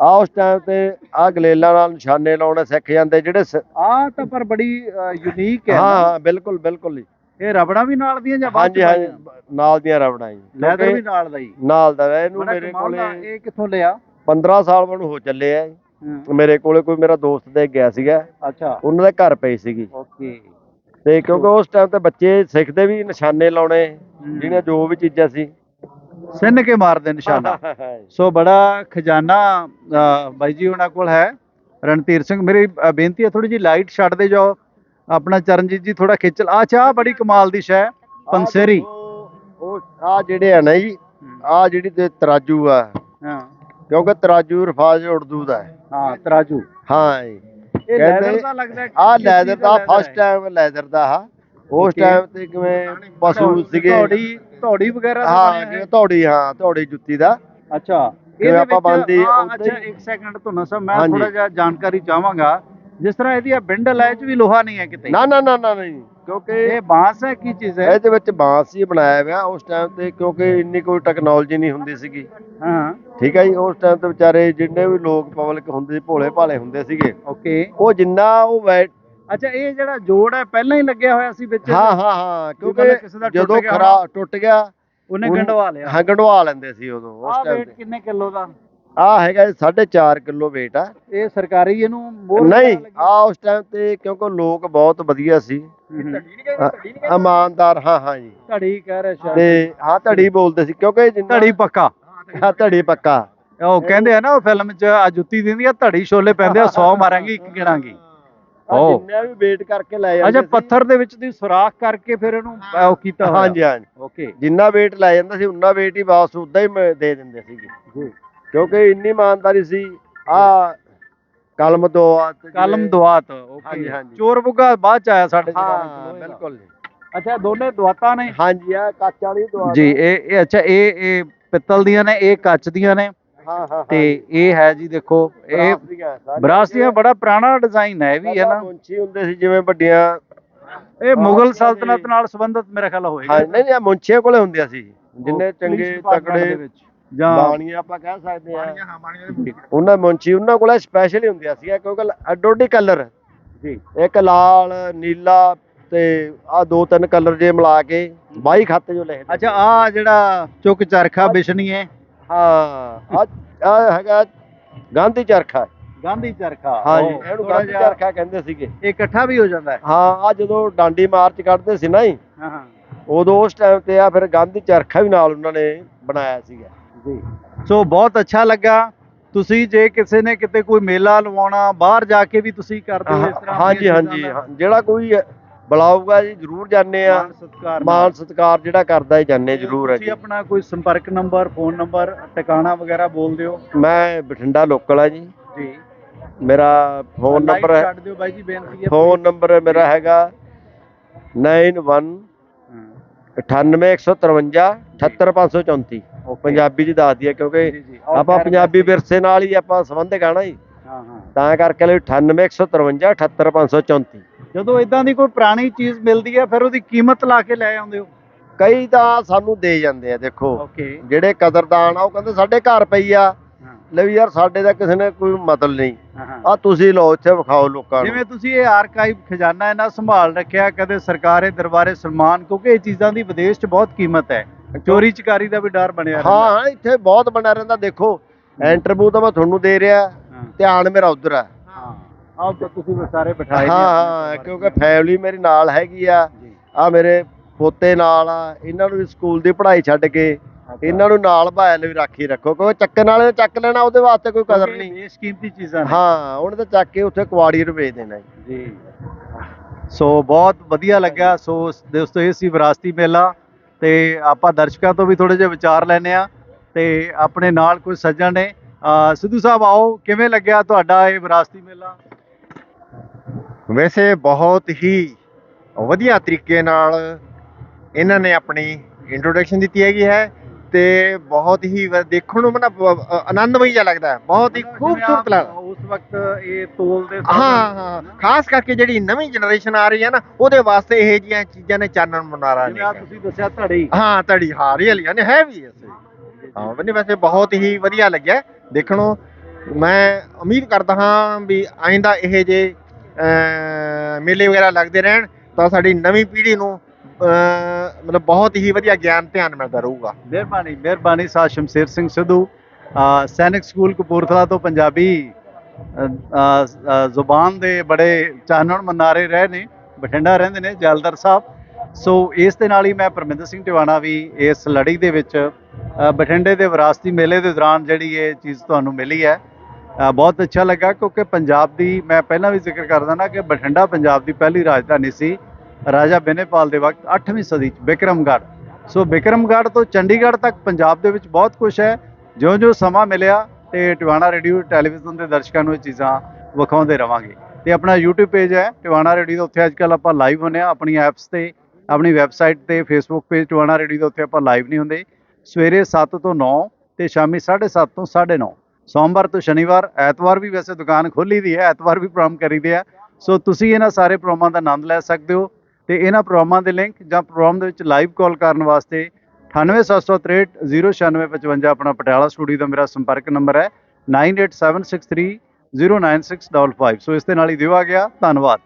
Speaker 2: ਆ ਉਸ ਟਾਈਮ ਤੇ ਆ ਗਲੇਲਾਂ ਨਾਲ ਨਿਸ਼ਾਨੇ ਲਾਉਣੇ ਸਿੱਖ ਜਾਂਦੇ ਜਿਹੜੇ
Speaker 1: ਆ ਤਾਂ ਪਰ ਬੜੀ ਯੂਨੀਕ ਹੈ
Speaker 2: ਹਾਂ ਬਿਲਕੁਲ ਬਿਲਕੁਲ ਜੀ।
Speaker 1: ਇਹ ਰਬੜਾਂ ਵੀ ਨਾਲ ਦੀਆਂ ਜਾਂ ਬਾਅਦ
Speaker 2: ਹਾਂਜੀ ਹਾਂਜੀ ਨਾਲ ਦੀਆਂ ਰਬੜਾਂ ਜੀ
Speaker 1: ਲੈਦਰ ਵੀ ਨਾਲ ਦਾ ਹੀ
Speaker 2: ਨਾਲ ਦਾ ਵਾ, ਇਹਨੂੰ ਮੇਰੇ ਕੋਲੇ
Speaker 1: ਇਹ ਕਿੱਥੋਂ ਲਿਆ?
Speaker 2: 15 ਸਾਲ ਮੈਨੂੰ ਹੋ ਚੱਲੇ ਆ ਮੇਰੇ ਕੋਲੇ ਕੋਈ ਮੇਰਾ ਦੋਸਤ ਦੇ ਗਿਆ ਸੀਗਾ
Speaker 1: ਅੱਛਾ।
Speaker 2: ਉਹਨਾਂ ਦੇ ਘਰ ਪਈ ਸੀਗੀ।
Speaker 1: ਓਕੇ।
Speaker 2: ਤੇ ਕਿਉਂਕਿ ਉਸ ਟਾਈਮ ਤੇ ਬੱਚੇ ਸਿੱਖਦੇ ਵੀ ਨਿਸ਼ਾਨੇ ਲਾਉਣੇ ਜਿਹੜੀਆਂ ਜੋ ਵੀ ਚੀਜ਼ਾਂ ਸੀ।
Speaker 1: ਸਿੰਨ ਕੇ ਮਾਰਦੇ ਨਿਸ਼ਾਨਾ। ਸੋ ਬੜਾ ਖਜ਼ਾਨਾ ਬਾਈ ਜੀ ਉਹਨਾਂ ਕੋਲ ਹੈ। ਰਣਧੀਰ ਸਿੰਘ ਮੇਰੀ ਬੇਨਤੀ ਹੈ ਥੋੜੀ ਜੀ ਲਾਈਟ ਛੱਡ ਦੇ ਜਾਓ। ਆਪਣਾ ਚਰਨਜੀਤ ਜੀ ਥੋੜਾ ਖਿੱਚ ਆ ਚਾਹ ਬੜੀ ਕਮਾਲ ਦੀ ਸ਼ੈ ਪੰਸੇਰੀ।
Speaker 2: ਉਹ ਆ ਜਿਹੜੇ ਆ ਨਾ ਜੀ ਆ ਜਿਹੜੀ ਤੇ ਤਰਾਜੂ ਆ
Speaker 1: ਹਾਂ।
Speaker 2: ਕਿਉਂਕਿ ਤਰਾਜੂ ਰਫਾਜ ਉਰਦੂ ਦਾ ਹੈ।
Speaker 1: ਹਾਂ ਤਰਾਜੂ।
Speaker 2: ਹਾਂ ਜੀ।
Speaker 1: ਇਹ ਲੈਦਰ ਦਾ ਲੱਗਦਾ ਹੈ
Speaker 2: ਆ ਲੈਦਰ ਦਾ ਫਸਟ? ਟਾਈਮ ਲੈਦਰ ਦਾ ਆ ਉਸ. ਟਾਈਮ ਤੇ ਕਿਵੇਂ ਪਸ਼ੂ ਸੀਗੇ।
Speaker 1: ਧੌੜੀ ਧੌੜੀ ਵਗੈਰਾ ਦਾ
Speaker 2: ਹਾਂ? ਜਿਵੇਂ ਧੌੜੀ ਹਾਂ ਧੌੜੀ ਜੁੱਤੀ ਦਾ।
Speaker 1: ਅੱਛਾ। ਇਹਦੇ
Speaker 2: ਆਪਾਂ ਉੱਦਾਂ
Speaker 1: ਅੱਛਾ
Speaker 2: ਹੀ-
Speaker 1: ਇੱਕ ਸੈਕਿੰਡ ਤੁਹਾਨੂੰ ਸਰ ਮੈਂ। ਥੋੜਾ ਜਿਹਾ ਜਾਣਕਾਰੀ ਚਾਹਾਂਗਾ। ਜਿਸ ਤਰ੍ਹਾਂ ਇਹਦੀ ਆ ਬਿੰਡਲ ਹੈ ਇਹ ਚ ਵੀ ਲੋਹਾ ਨਹੀਂ ਹੈ ਕਿਤੇ।
Speaker 2: ਨਾ ਨਾ ਨਾ ਨਾ ਨਹੀਂ। ਕਿਉਂਕਿ
Speaker 1: ਇਹ ਬਾਂਸ ਹੈ ਕੀ ਚੀਜ਼ ਹੈ?
Speaker 2: ਇਹਦੇ ਵਿੱਚ ਬਾਂਸ ਹੀ ਬਣਾਇਆ ਹੋਇਆ ਉਸ ਟਾਈਮ ਤੇ ਕਿਉਂਕਿ ਇੰਨੀ ਕੋਈ ਟੈਕਨੋਲੋਜੀ ਨਹੀਂ ਹੁੰਦੀ ਸੀਗੀ।
Speaker 1: ਹਾਂ।
Speaker 2: ਠੀਕ ਹੈ ਜੀ ਉਸ ਟਾਈਮ ਤੇ ਵਿਚਾਰੇ ਜਿੰਨੇ ਵੀ ਲੋਕ ਪਬਲਿਕ ਹੁੰਦੇ ਸੀ ਭੋਲੇ ਭਾਲੇ ਹੁੰਦੇ ਸੀਗੇ।
Speaker 1: ਓਕੇ।
Speaker 2: ਉਹ ਜਿੰਨਾ ਉਹ ਵੈ-
Speaker 1: ਅੱਛਾ ਇਹ ਜਿਹੜਾ ਜੋੜ ਹੈ ਪਹਿਲਾਂ ਹੀ ਲੱਗਿਆ ਹੋਇਆ ਸੀ ਵਿੱਚ?
Speaker 2: ਹਾਂ ਹਾਂ ਹਾਂ ਕਿਉਂਕਿ
Speaker 1: ਕਿਸੇ ਦਾ ਟੁੱਟ
Speaker 2: ਜਦੋਂ
Speaker 1: ਗਿਆ
Speaker 2: ਖਰਾ ਟੁੱਟ ਗਿਆ
Speaker 1: ਉਹਨੇ
Speaker 2: ਉਹ-
Speaker 1: ਗੰਡਵਾ ਲਿਆ।
Speaker 2: ਹਾਂ ਗੰਢਵਾ ਲੈਂਦੇ ਸੀ ਉਦੋਂ ਉਸ ਟਾਈਮ
Speaker 1: weight
Speaker 2: ਤੇ।
Speaker 1: ਕਿੰਨੇ ਕਿਲੋ ਦਾ।
Speaker 2: ਆ ਹੈਗਾ 4.5 ਕਿਲੋ weight ਆ।
Speaker 1: ਇਹ ਸਰਕਾਰੀ ਇਹਨੂੰ ਮੋਹਰ
Speaker 2: ਨਹੀਂ? ਆ ਉਸ ਟਾਈਮ ਤੇ ਕਿਉਂਕਿ ਲੋਕ ਬਹੁਤ ਵਧੀਆ ਸੀ। ਇਮਾਨਦਾਰ ਹਾਂ ਹਾਂ ਜੀ।
Speaker 1: ਧੜੀ ਕਹਿ ਰਿਹਾ ਸ਼ਾਇਦ।
Speaker 2: ਤੇ ਹਾਂ ਧੜੀ ਬੋਲਦੇ ਸੀ ਕਿਉਂਕਿ ਜਿੰਨਾ
Speaker 1: ਧੜੀ ਪੱਕਾ।
Speaker 2: ਹਾਂ ਧੜੀ ਪੱਕਾ।
Speaker 1: ਉਹ ਕਹਿੰਦੇ ਆ ਨਾ ਉਹ ਫਿਲਮ 'ਚ ਆ ਜੁੱਤੀ ਦਿੰਦੀ ਆ ਧੜੀ ਛੋਲੇ ਪੈਂਦੇ ਆ 100 ਮਾਰਾਂਗੇ ਇੱਕ ਗਿਣਾਂਗੇ। ਓ।
Speaker 2: ਜਿੰਨਾ ਵੀ ਵੇਟ ਕਰਕੇ ਲੈ ਜਾਂਦੇ
Speaker 1: ਅੱਛਾ। ਪੱਥਰ ਦੇ ਵਿੱਚ ਦੀ ਸੁਰਾਖ ਕਰਕੇ ਫਿਰ ਇਹਨੂੰ ਉਹ ਕੀਤਾ
Speaker 2: ਹਾਂਜੀ ਹਾਂਜੀ।
Speaker 1: ਓਕੇ
Speaker 2: ਜਿੰਨਾ weight ਲੈ ਜਾਂਦਾ ਸੀ ਉਨਾ weight ਹੀ ਵਾਪਸ ਉਦਾਂ ਹੀ ਦੇ ਦਿੰਦੇ ਸੀਗੇ।
Speaker 1: ਜੀ।
Speaker 2: ਕਿਉਂਕਿ ਇੰਨੀ ਇਮਾਨਦਾਰੀ ਸੀ। ਆ ਕਲਮ ਦੋ ਆ ਤੇ
Speaker 1: ਕਲਮ ਦੁਆਤ
Speaker 2: ਹਾਂਜੀ,
Speaker 1: ਓਕੇ
Speaker 2: ਹਾਂਜੀ।
Speaker 1: ਚੋਰ ਬੁੱਗਾ ਬਾਅਦ ਚ ਆਇਆ ਸਾਡੇ
Speaker 2: ਹਾਂ। ਬਿਲਕੁਲ ਜੀ।
Speaker 1: ਅੱਛਾ ਦੋਨੇ ਦੁਆਤਾਂ ਨੇ?
Speaker 2: ਹਾਂਜੀ ਆ ਕੱਚ ਵਾਲੀ ਦੁਆ
Speaker 1: ਜੀ ਇਹ ਇਹ ਅੱਛਾ ਇਹ ਇਹ ਪਿੱਤਲ ਦੀਆਂ ਨੇ ਇਹ ਕੱਚ ਦੀਆਂ ਨੇ।
Speaker 2: ਹਾਂ ਹਾਂ
Speaker 1: ਤੇ ਇਹ ਹੈ ਜੀ ਦੇਖੋ ਇਹ ਬਰਾਸ ਦੀਆਂ ਬੜਾ ਪੁਰਾਣਾ ਡਿਜ਼ਾਈਨ ਹੈ ਇਹ ਵੀ ਹੈ ਨਾ?
Speaker 2: ਮੁੰਚੀ ਹੁੰਦੇ ਸੀ ਜਿਵੇਂ ਵੱਡੀਆਂ
Speaker 1: ਇਹ ਮੁਗਲ ਸਲਤਨਤ ਨਾਲ ਸੰਬੰਧਿਤ ਮੇਰੇ ਖਿਆਲ ਹੋਏਗਾ।
Speaker 2: ਹਾਂ ਨਹੀਂ ਨਹੀਂ ਮੁੰਚੀਆਂ ਕੋਲੇ ਹੁੰਦੀਆਂ ਸੀ ਜਿੰਨੇ ਚੰਗੇ ਤਕੜੇ
Speaker 1: ਵਿੱਚ। ਜਾਂ
Speaker 2: ਬਾਣੀਆਂ ਆਪਾਂ ਕਹਿ ਸਕਦੇ ਆ ਉਹਨਾਂ ਮੁੰਚੀ ਉਹਨਾਂ ਕੋਲੇ ਸਪੈਸ਼ਲ ਹੀ ਹੁੰਦੀਆਂ ਸੀ ਕਿਉਂਕਿ ਅੱਡੋਡੀ ਕਲਰ
Speaker 1: ਜੀ।
Speaker 2: ਇੱਕ ਲਾਲ ਨੀਲਾ ਤੇ ਆ ਦੋ ਤਿੰਨ ਕਲਰ ਜੇ ਮਿਲਾ ਕੇ 22 ਖੱਤ ਜੋ ਲਿਖਦੇ
Speaker 1: ਅੱਛਾ ਆ ਜਿਹੜਾ ਚੁੱਕ ਚਰਖਾ ਬਿਸ਼ਨੀ ਹੈ।
Speaker 2: ਹਾਂ ਆ ਹੈਗਾ ਗਾਂਧੀ ਚਰਖਾ।
Speaker 1: ਗਾਂਧੀ ਚਰਖਾ।
Speaker 2: ਹਾਂ ਜੀ ਇਹਨੂੰ ਗਾਂਧੀ ਚਰਖਾ ਕਹਿੰਦੇ ਸੀਗੇ।
Speaker 1: ਇਹ ਇਕੱਠਾ ਵੀ ਹੋ ਜਾਂਦਾ ਹੈ।
Speaker 2: ਹਾਂ ਆ ਜਦੋਂ ਡਾਂਡੀ ਮਾਰਚ ਕੱਢਦੇ ਸੀ ਨਾ
Speaker 1: ਹਾਂ ਹਾਂ।
Speaker 2: ਉਦੋਂ ਉਸ ਟਾਈਮ ਤੇ ਆ ਫਿਰ ਗਾਂਧੀ ਚਰਖਾ ਵੀ ਨਾਲ ਉਹਨਾਂ ਨੇ ਬਣਾਇਆ ਸੀਗਾ।
Speaker 1: ਜੀ। ਸੋ ਬਹੁਤ ਅੱਛਾ ਲੱਗਾ। ਤੁਸੀਂ ਜੇ ਕਿਸੇ ਨੇ ਕਿਤੇ ਕੋਈ ਮੇਲਾ ਲਵਾਉਣਾ ਬਾਹਰ ਜਾ ਕੇ ਵੀ ਤੁਸੀਂ ਕਰਦੇ ਹੋ ਇਸ ਤਰ੍ਹਾਂ
Speaker 2: ਹਾਂਜੀ ਹਾਂਜੀ ਜਿਹੜਾ ਕੋਈ ਬੁਲਾਊਗਾ ਜੀ ਜ਼ਰੂਰ ਜਾਂਦੇ ਆ। ਮਾਨ ਸਤਿਕਾਰ ਜਿਹੜਾ ਕਰਦਾ ਹੀ ਜਾਂਦੇ ਜ਼ਰੂਰ ਹੈ
Speaker 1: ਤੁਸੀਂ
Speaker 2: ਜੀ।
Speaker 1: ਆਪਣਾ ਕੋਈ ਸੰਪਰਕ ਨੰਬਰ ਫੋਨ ਨੰਬਰ ਟਿਕਾਣਾ ਵਗੈਰਾ ਬੋਲ ਦਿਓ
Speaker 2: ਮੈਂ ਬਠਿੰਡਾ ਲੋਕਲ ਆ ਜੀ।
Speaker 1: ਜੀ।
Speaker 2: ਮੇਰਾ ਫੋਨ ਨੰਬਰ ਹੈ
Speaker 1: ਛੱਡ ਦਿਓ ਬਾਈ ਜੀ ਬੇਨਤੀ ਹੈ
Speaker 2: ਫੋਨ ਨੰਬਰ ਮੇਰਾ ਹੈਗਾ 91
Speaker 1: ਹਾਂ,
Speaker 2: 98153 78534
Speaker 1: okay,
Speaker 2: ਪੰਜਾਬੀ ਚ ਦੱਸ ਦਈਏ ਕਿਉਂਕਿ ਆਪਾਂ ਪੰਜਾਬੀ ਵਿਰਸੇ ਨਾਲ ਹੀ ਆਪਾਂ ਸੰਬੰਧ ਗਾਣਾ ਜੀ।
Speaker 1: ਹਾਂ ਹਾਂ।
Speaker 2: ਤਾਂ ਕਰਕੇ ਲਈ 98153 78534
Speaker 1: ਜਦੋਂ ਇਦਾਂ ਦੀ ਕੋਈ ਪੁਰਾਣੀ ਚੀਜ਼ ਮਿਲਦੀ ਹੈ ਫਿਰ ਉਹਦੀ ਕੀਮਤ ਲਾ ਕੇ ਲੈ ਆਉਂਦੇ ਹੋ?
Speaker 2: ਕਈ ਤਾਂ ਸਾਨੂੰ ਦੇ ਜਾਂਦੇ ਆ ਦੇਖੋ। ਜਿਹੜੇ ਕਦਰਦਾਨ ਆ ਉਹ ਕਹਿੰਦੇ ਸਾਡੇ ਘਰ ਪਈ ਆ।
Speaker 1: ਹਾਂ
Speaker 2: ਲੈ ਵੀ ਯਾਰ ਸਾਡੇ ਦਾ ਕਿਸੇ ਨੇ ਕੋਈ ਮਤਲਬ ਨਹੀਂ। ਆ ਤੁਸੀਂ ਲਓ ਇੱਥੇ ਵਿਖਾਓ ਲੋਕਾਂ ਨੂੰ।
Speaker 1: ਜਿਵੇਂ ਤੁਸੀਂ ਇਹ ਆਰਕਾਈਵ ਖਜ਼ਾਨਾ ਇਹਨਾਂ ਸੰਭਾਲ ਰੱਖਿਆ ਕਦੇ ਸਰਕਾਰੇ ਦਰਬਾਰੇ ਸਨਮਾਨ ਕਿਉਂਕਿ ਇਹ ਚੀਜ਼ਾਂ ਦੀ ਵਿਦੇਸ਼ 'ਚ ਬਹੁਤ ਕੀਮਤ ਹੈ। ਚੋਰੀ ਚਕਾਰੀ ਦਾ ਵੀ ਡਰ ਬਣਿਆ ਰਹਿੰਦਾ।
Speaker 2: ਹਾਂ ਹਾਂ ਇੱਥੇ ਬਹੁਤ ਬਣਿਆ ਰਹਿੰਦਾ। ਦੇਖੋ ਇੰਟਰਵਿਊ ਤਾਂ ਮੈਂ ਤੁਹਾਨੂੰ ਦੇ ਰਿਹਾ। ਧਿਆਨ ਮੇਰਾ ਉਧਰ ਆ
Speaker 1: ਹਾਂ। ਤਾਂ ਤੁਸੀਂ ਸਾਰੇ ਬਿਠਾਏ
Speaker 2: ਹਾਂ
Speaker 1: ਨੇ।
Speaker 2: ਹਾਂ ਕਿਉਂਕਿ ਫੈਮਿਲੀ ਮੇਰੀ ਨਾਲ ਹੈਗੀ ਆ। ਆ ਮੇਰੇ ਪੋਤੇ ਨਾਲ ਆ। ਇਹਨਾਂ ਨੂੰ ਵੀ ਸਕੂਲ ਦੀ ਪੜ੍ਹਾਈ ਛੱਡ ਕੇ ਇਹਨਾਂ ਨੂੰ ਨਾਲ ਭਾਇਲ ਵੀ ਰਾਖੀ ਰੱਖੋ ਕਿਉਂਕਿ ਚੱਕਣ ਵਾਲੇ ਨੇ ਚੱਕ ਲੈਣਾ ਉਹਦੇ ਵਾਸਤੇ ਕੋਈ ਕਦਰ ਨਹੀਂ।
Speaker 1: ਬੇਸ਼ਕੀਮਤੀ ਚੀਜ਼ਾਂ ਨੇ।
Speaker 2: ਹਾਂ ਉਹਨੇ ਤਾਂ ਚੱਕ ਕੇ ਉੱਥੇ ਕੁਆੜੀ ਨੂੰ ਵੇਚ ਦੇਣਾ ਜੀ।
Speaker 1: ਸੋ ਬਹੁਤ ਵਧੀਆ ਲੱਗਾ। ਸੋ ਦੋਸਤੋ ਇਹ ਸੀ ਵਿਰਾਸਤੀ ਮੇਲਾ ਤੇ ਆਪਾਂ ਦਰਸ਼ਕਾਂ ਤੋਂ ਵੀ ਥੋੜੇ ਜਿਹਾ ਵਿਚਾਰ ਲੈਣੇ ਆ ਤੇ ਆਪਣੇ ਨਾਲ ਕੋਈ ਸੱਜਣ ਨੇ। ਸਿੱਧੂ ਸਾਹਿਬ ਆਓ ਕਿਵੇਂ ਲੱਗਿਆ ਤੁਹਾਡਾ ਇਹ ਵਿਰਾਸਤੀ ਮੇਲਾ?
Speaker 4: ਵੈਸੇ ਬਹੁਤ ਹੀ ਵਧੀਆ ਤਰੀਕੇ ਨਾਲ ਇਹਨਾਂ ਨੇ ਆਪਣੀ ਇੰਟਰੋਡਕਸ਼ਨ ਦਿੱਤੀ ਹੈਗੀ ਹੈ। ਤੇ ਬਹੁਤ ਹੀ ਦੇਖਣ ਨੂੰ ਮਨਾ ਆਨੰਦਮਈ ਜਿਹਾ ਲੱਗਦਾ ਹੈ। ਬਹੁਤ ਹੀ ਖੂਬਸੂਰਤ ਲੱਗਦਾ।
Speaker 1: ਉਸ ਵਕਤ ਇਹ ਤੋਲ ਦੇ
Speaker 4: ਹਾਂ ਹਾਂ ਖਾਸ ਕਰਕੇ ਜਿਹੜੀ ਨਵੀਂ ਜਨਰੇਸ਼ਨ ਆ ਰਹੀ ਹੈ ਨਾ ਉਹਦੇ ਵਾਸਤੇ ਇਹ ਜੀਆਂ ਚੀਜ਼ਾਂ ਨੇ ਚਾਨਣ ਮੁਨਾਰਾ ਨੇ
Speaker 1: ਤੁਸੀਂ ਦੱਸਿਆ ਧੜੀ।
Speaker 4: ਹਾਂ। ਹਾਂ ਰੀਅਲੀ ਨੇ ਹੈ ਵੀ ਹਾਂ ਮੈਨੂੰ ਵੈਸੇ ਬਹੁਤ ਹੀ ਵਧੀਆ ਲੱਗਿਆ। ਦੇਖਣੋਂ ਮੈਂ ਉਮੀਦ ਕਰਦਾ ਹਾਂ ਵੀ ਆਇੰਦਾ ਇਹ ਜੇ ਮੇਲੇ ਵਗੈਰਾ ਲੱਗਦੇ ਰਹਿਣ ਤਾਂ ਸਾਡੀ ਨਵੀਂ ਪੀੜ੍ਹੀ ਨੂੰ ਮਤਲਬ ਬਹੁਤ ਹੀ ਵਧੀਆ ਗਿਆਨ, ਧਿਆਨ ਮਿਲਦਾ ਰਹੂਗਾ।
Speaker 1: ਮਿਹਰਬਾਨੀ ਮਿਹਰਬਾਨੀ ਸਾਹ ਸ਼ਮਸ਼ੇਰ ਸਿੰਘ ਸਿੱਧੂ। ਸੈਨਿਕ ਸਕੂਲ ਕਪੂਰਥਲਾ ਤੋਂ ਪੰਜਾਬੀ ਜ਼ੁਬਾਨ ਦੇ ਬੜੇ ਚਾਨਣ ਮਨਾਰੇ ਰਹੇ ਨੇ, ਬਠਿੰਡਾ ਰਹਿੰਦੇ ਨੇ ਜਲਦਰ ਸਾਹਿਬ। ਸੋ ਇਸ ਦੇ ਨਾਲ ਹੀ ਮੈਂ ਪਰਮਿੰਦਰ ਸਿੰਘ ਟਿਵਾਣਾ ਵੀ ਇਸ ਲੜੀ ਦੇ ਵਿੱਚ ਬਠਿੰਡੇ ਦੇ ਵਿਰਾਸਤੀ ਮੇਲੇ ਦੇ ਦੌਰਾਨ ਜਿਹੜੀ ਇਹ ਚੀਜ਼ ਤੁਹਾਨੂੰ ਮਿਲੀ ਹੈ ਬਹੁਤ ਅੱਛਾ ਲੱਗਾ ਕਿਉਂਕਿ ਪੰਜਾਬ ਦੀ, ਮੈਂ ਪਹਿਲਾਂ ਵੀ ਜ਼ਿਕਰ ਕਰਦਾ ਨਾ ਕਿ ਬਠਿੰਡਾ ਪੰਜਾਬ ਦੀ ਪਹਿਲੀ ਰਾਜਧਾਨੀ ਸੀ। ਰਾਜਾ ਬੇਨੇਪਾਲ ਦੇ ਵਕਤ 8ਵੀਂ ਸਦੀ ਚ ਬਿਕਰਮਗੜ੍ਹ। ਸੋ ਬਿਕਰਮਗੜ੍ਹ ਤੋਂ ਚੰਡੀਗੜ੍ਹ ਤੱਕ ਪੰਜਾਬ ਦੇ ਵਿੱਚ ਬਹੁਤ ਕੁਝ ਹੈ। ਜਿਉਂ-ਜਿਉਂ ਸਮਾਂ ਮਿਲਿਆ ਤੇ ਟਿਵਾਣਾ ਰੇਡੀਓ ਟੈਲੀਵਿਜ਼ਨ ਦੇ ਦਰਸ਼ਕਾਂ ਨੂੰ ਇਹ ਚੀਜ਼ਾਂ ਵਿਖਾਉਂਦੇ ਰਵਾਂਗੇ। ਤੇ ਆਪਣਾ YouTube ਪੇਜ ਹੈ ਟਿਵਾਣਾ ਰੇਡੀਓ ਦੇ, ਉੱਥੇ ਅੱਜਕੱਲ ਆਪਾਂ ਲਾਈਵ ਹੁੰਨੇ ਆ ਆਪਣੀ ਐਪਸ ਤੇ, ਆਪਣੀ ਵੈਬਸਾਈਟ ਤੇ ਫੇਸਬੁੱਕ ਪੇਜ ਟਿਵਾਣਾ ਰੇਡੀਓ ਦੇ ਉੱਥੇ ਆਪਾਂ ਲਾਈਵ ਨਹੀਂ ਹੁੰਦੇ। ਸਵੇਰੇ 7 ਤੋਂ 9 ਤੇ ਸ਼ਾਮੀ 7:30 ਤੋਂ 9:30 ਸੋਮਵਾਰ ਤੋਂ ਸ਼ਨੀਵਾਰ, ਐਤਵਾਰ ਵੀ ਵੈਸੇ ਦੁਕਾਨ ਖੋਲੀ ਦੀ ਹੈ, ਐਤਵਾਰ ਵੀ ਪ੍ਰੋਗਰਾਮ ਕਰੀਦੇ ਆ। ਸੋ ਤੁਸੀਂ ਇਹਨਾਂ ਸਾਰੇ ਪ੍ਰੋਗਰਾਮਾਂ ਦਾ ਆਨੰਦ ਲੈ ਸਕਦੇ ਹੋ। ਤੇ ਇਹਨਾਂ ਪ੍ਰੋਗਰਾਮਾਂ ਦੇ ਲਿੰਕ ਜਾਂ ਪ੍ਰੋਗਰਾਮ ਦੇ ਵਿੱਚ ਲਾਈਵ ਕਾਲ ਕਰਨ ਵਾਸਤੇ 9876309655 ਆਪਣਾ ਪਟਿਆਲਾ ਸਟੂਡੀਓ ਦਾ ਮੇਰਾ ਸੰਪਰਕ ਨੰਬਰ ਹੈ 9876309655 ਸੋ ਇਸ ਦੇ ਨਾਲ ਹੀ ਦਿਓ ਆ ਗਿਆ। ਧੰਨਵਾਦ।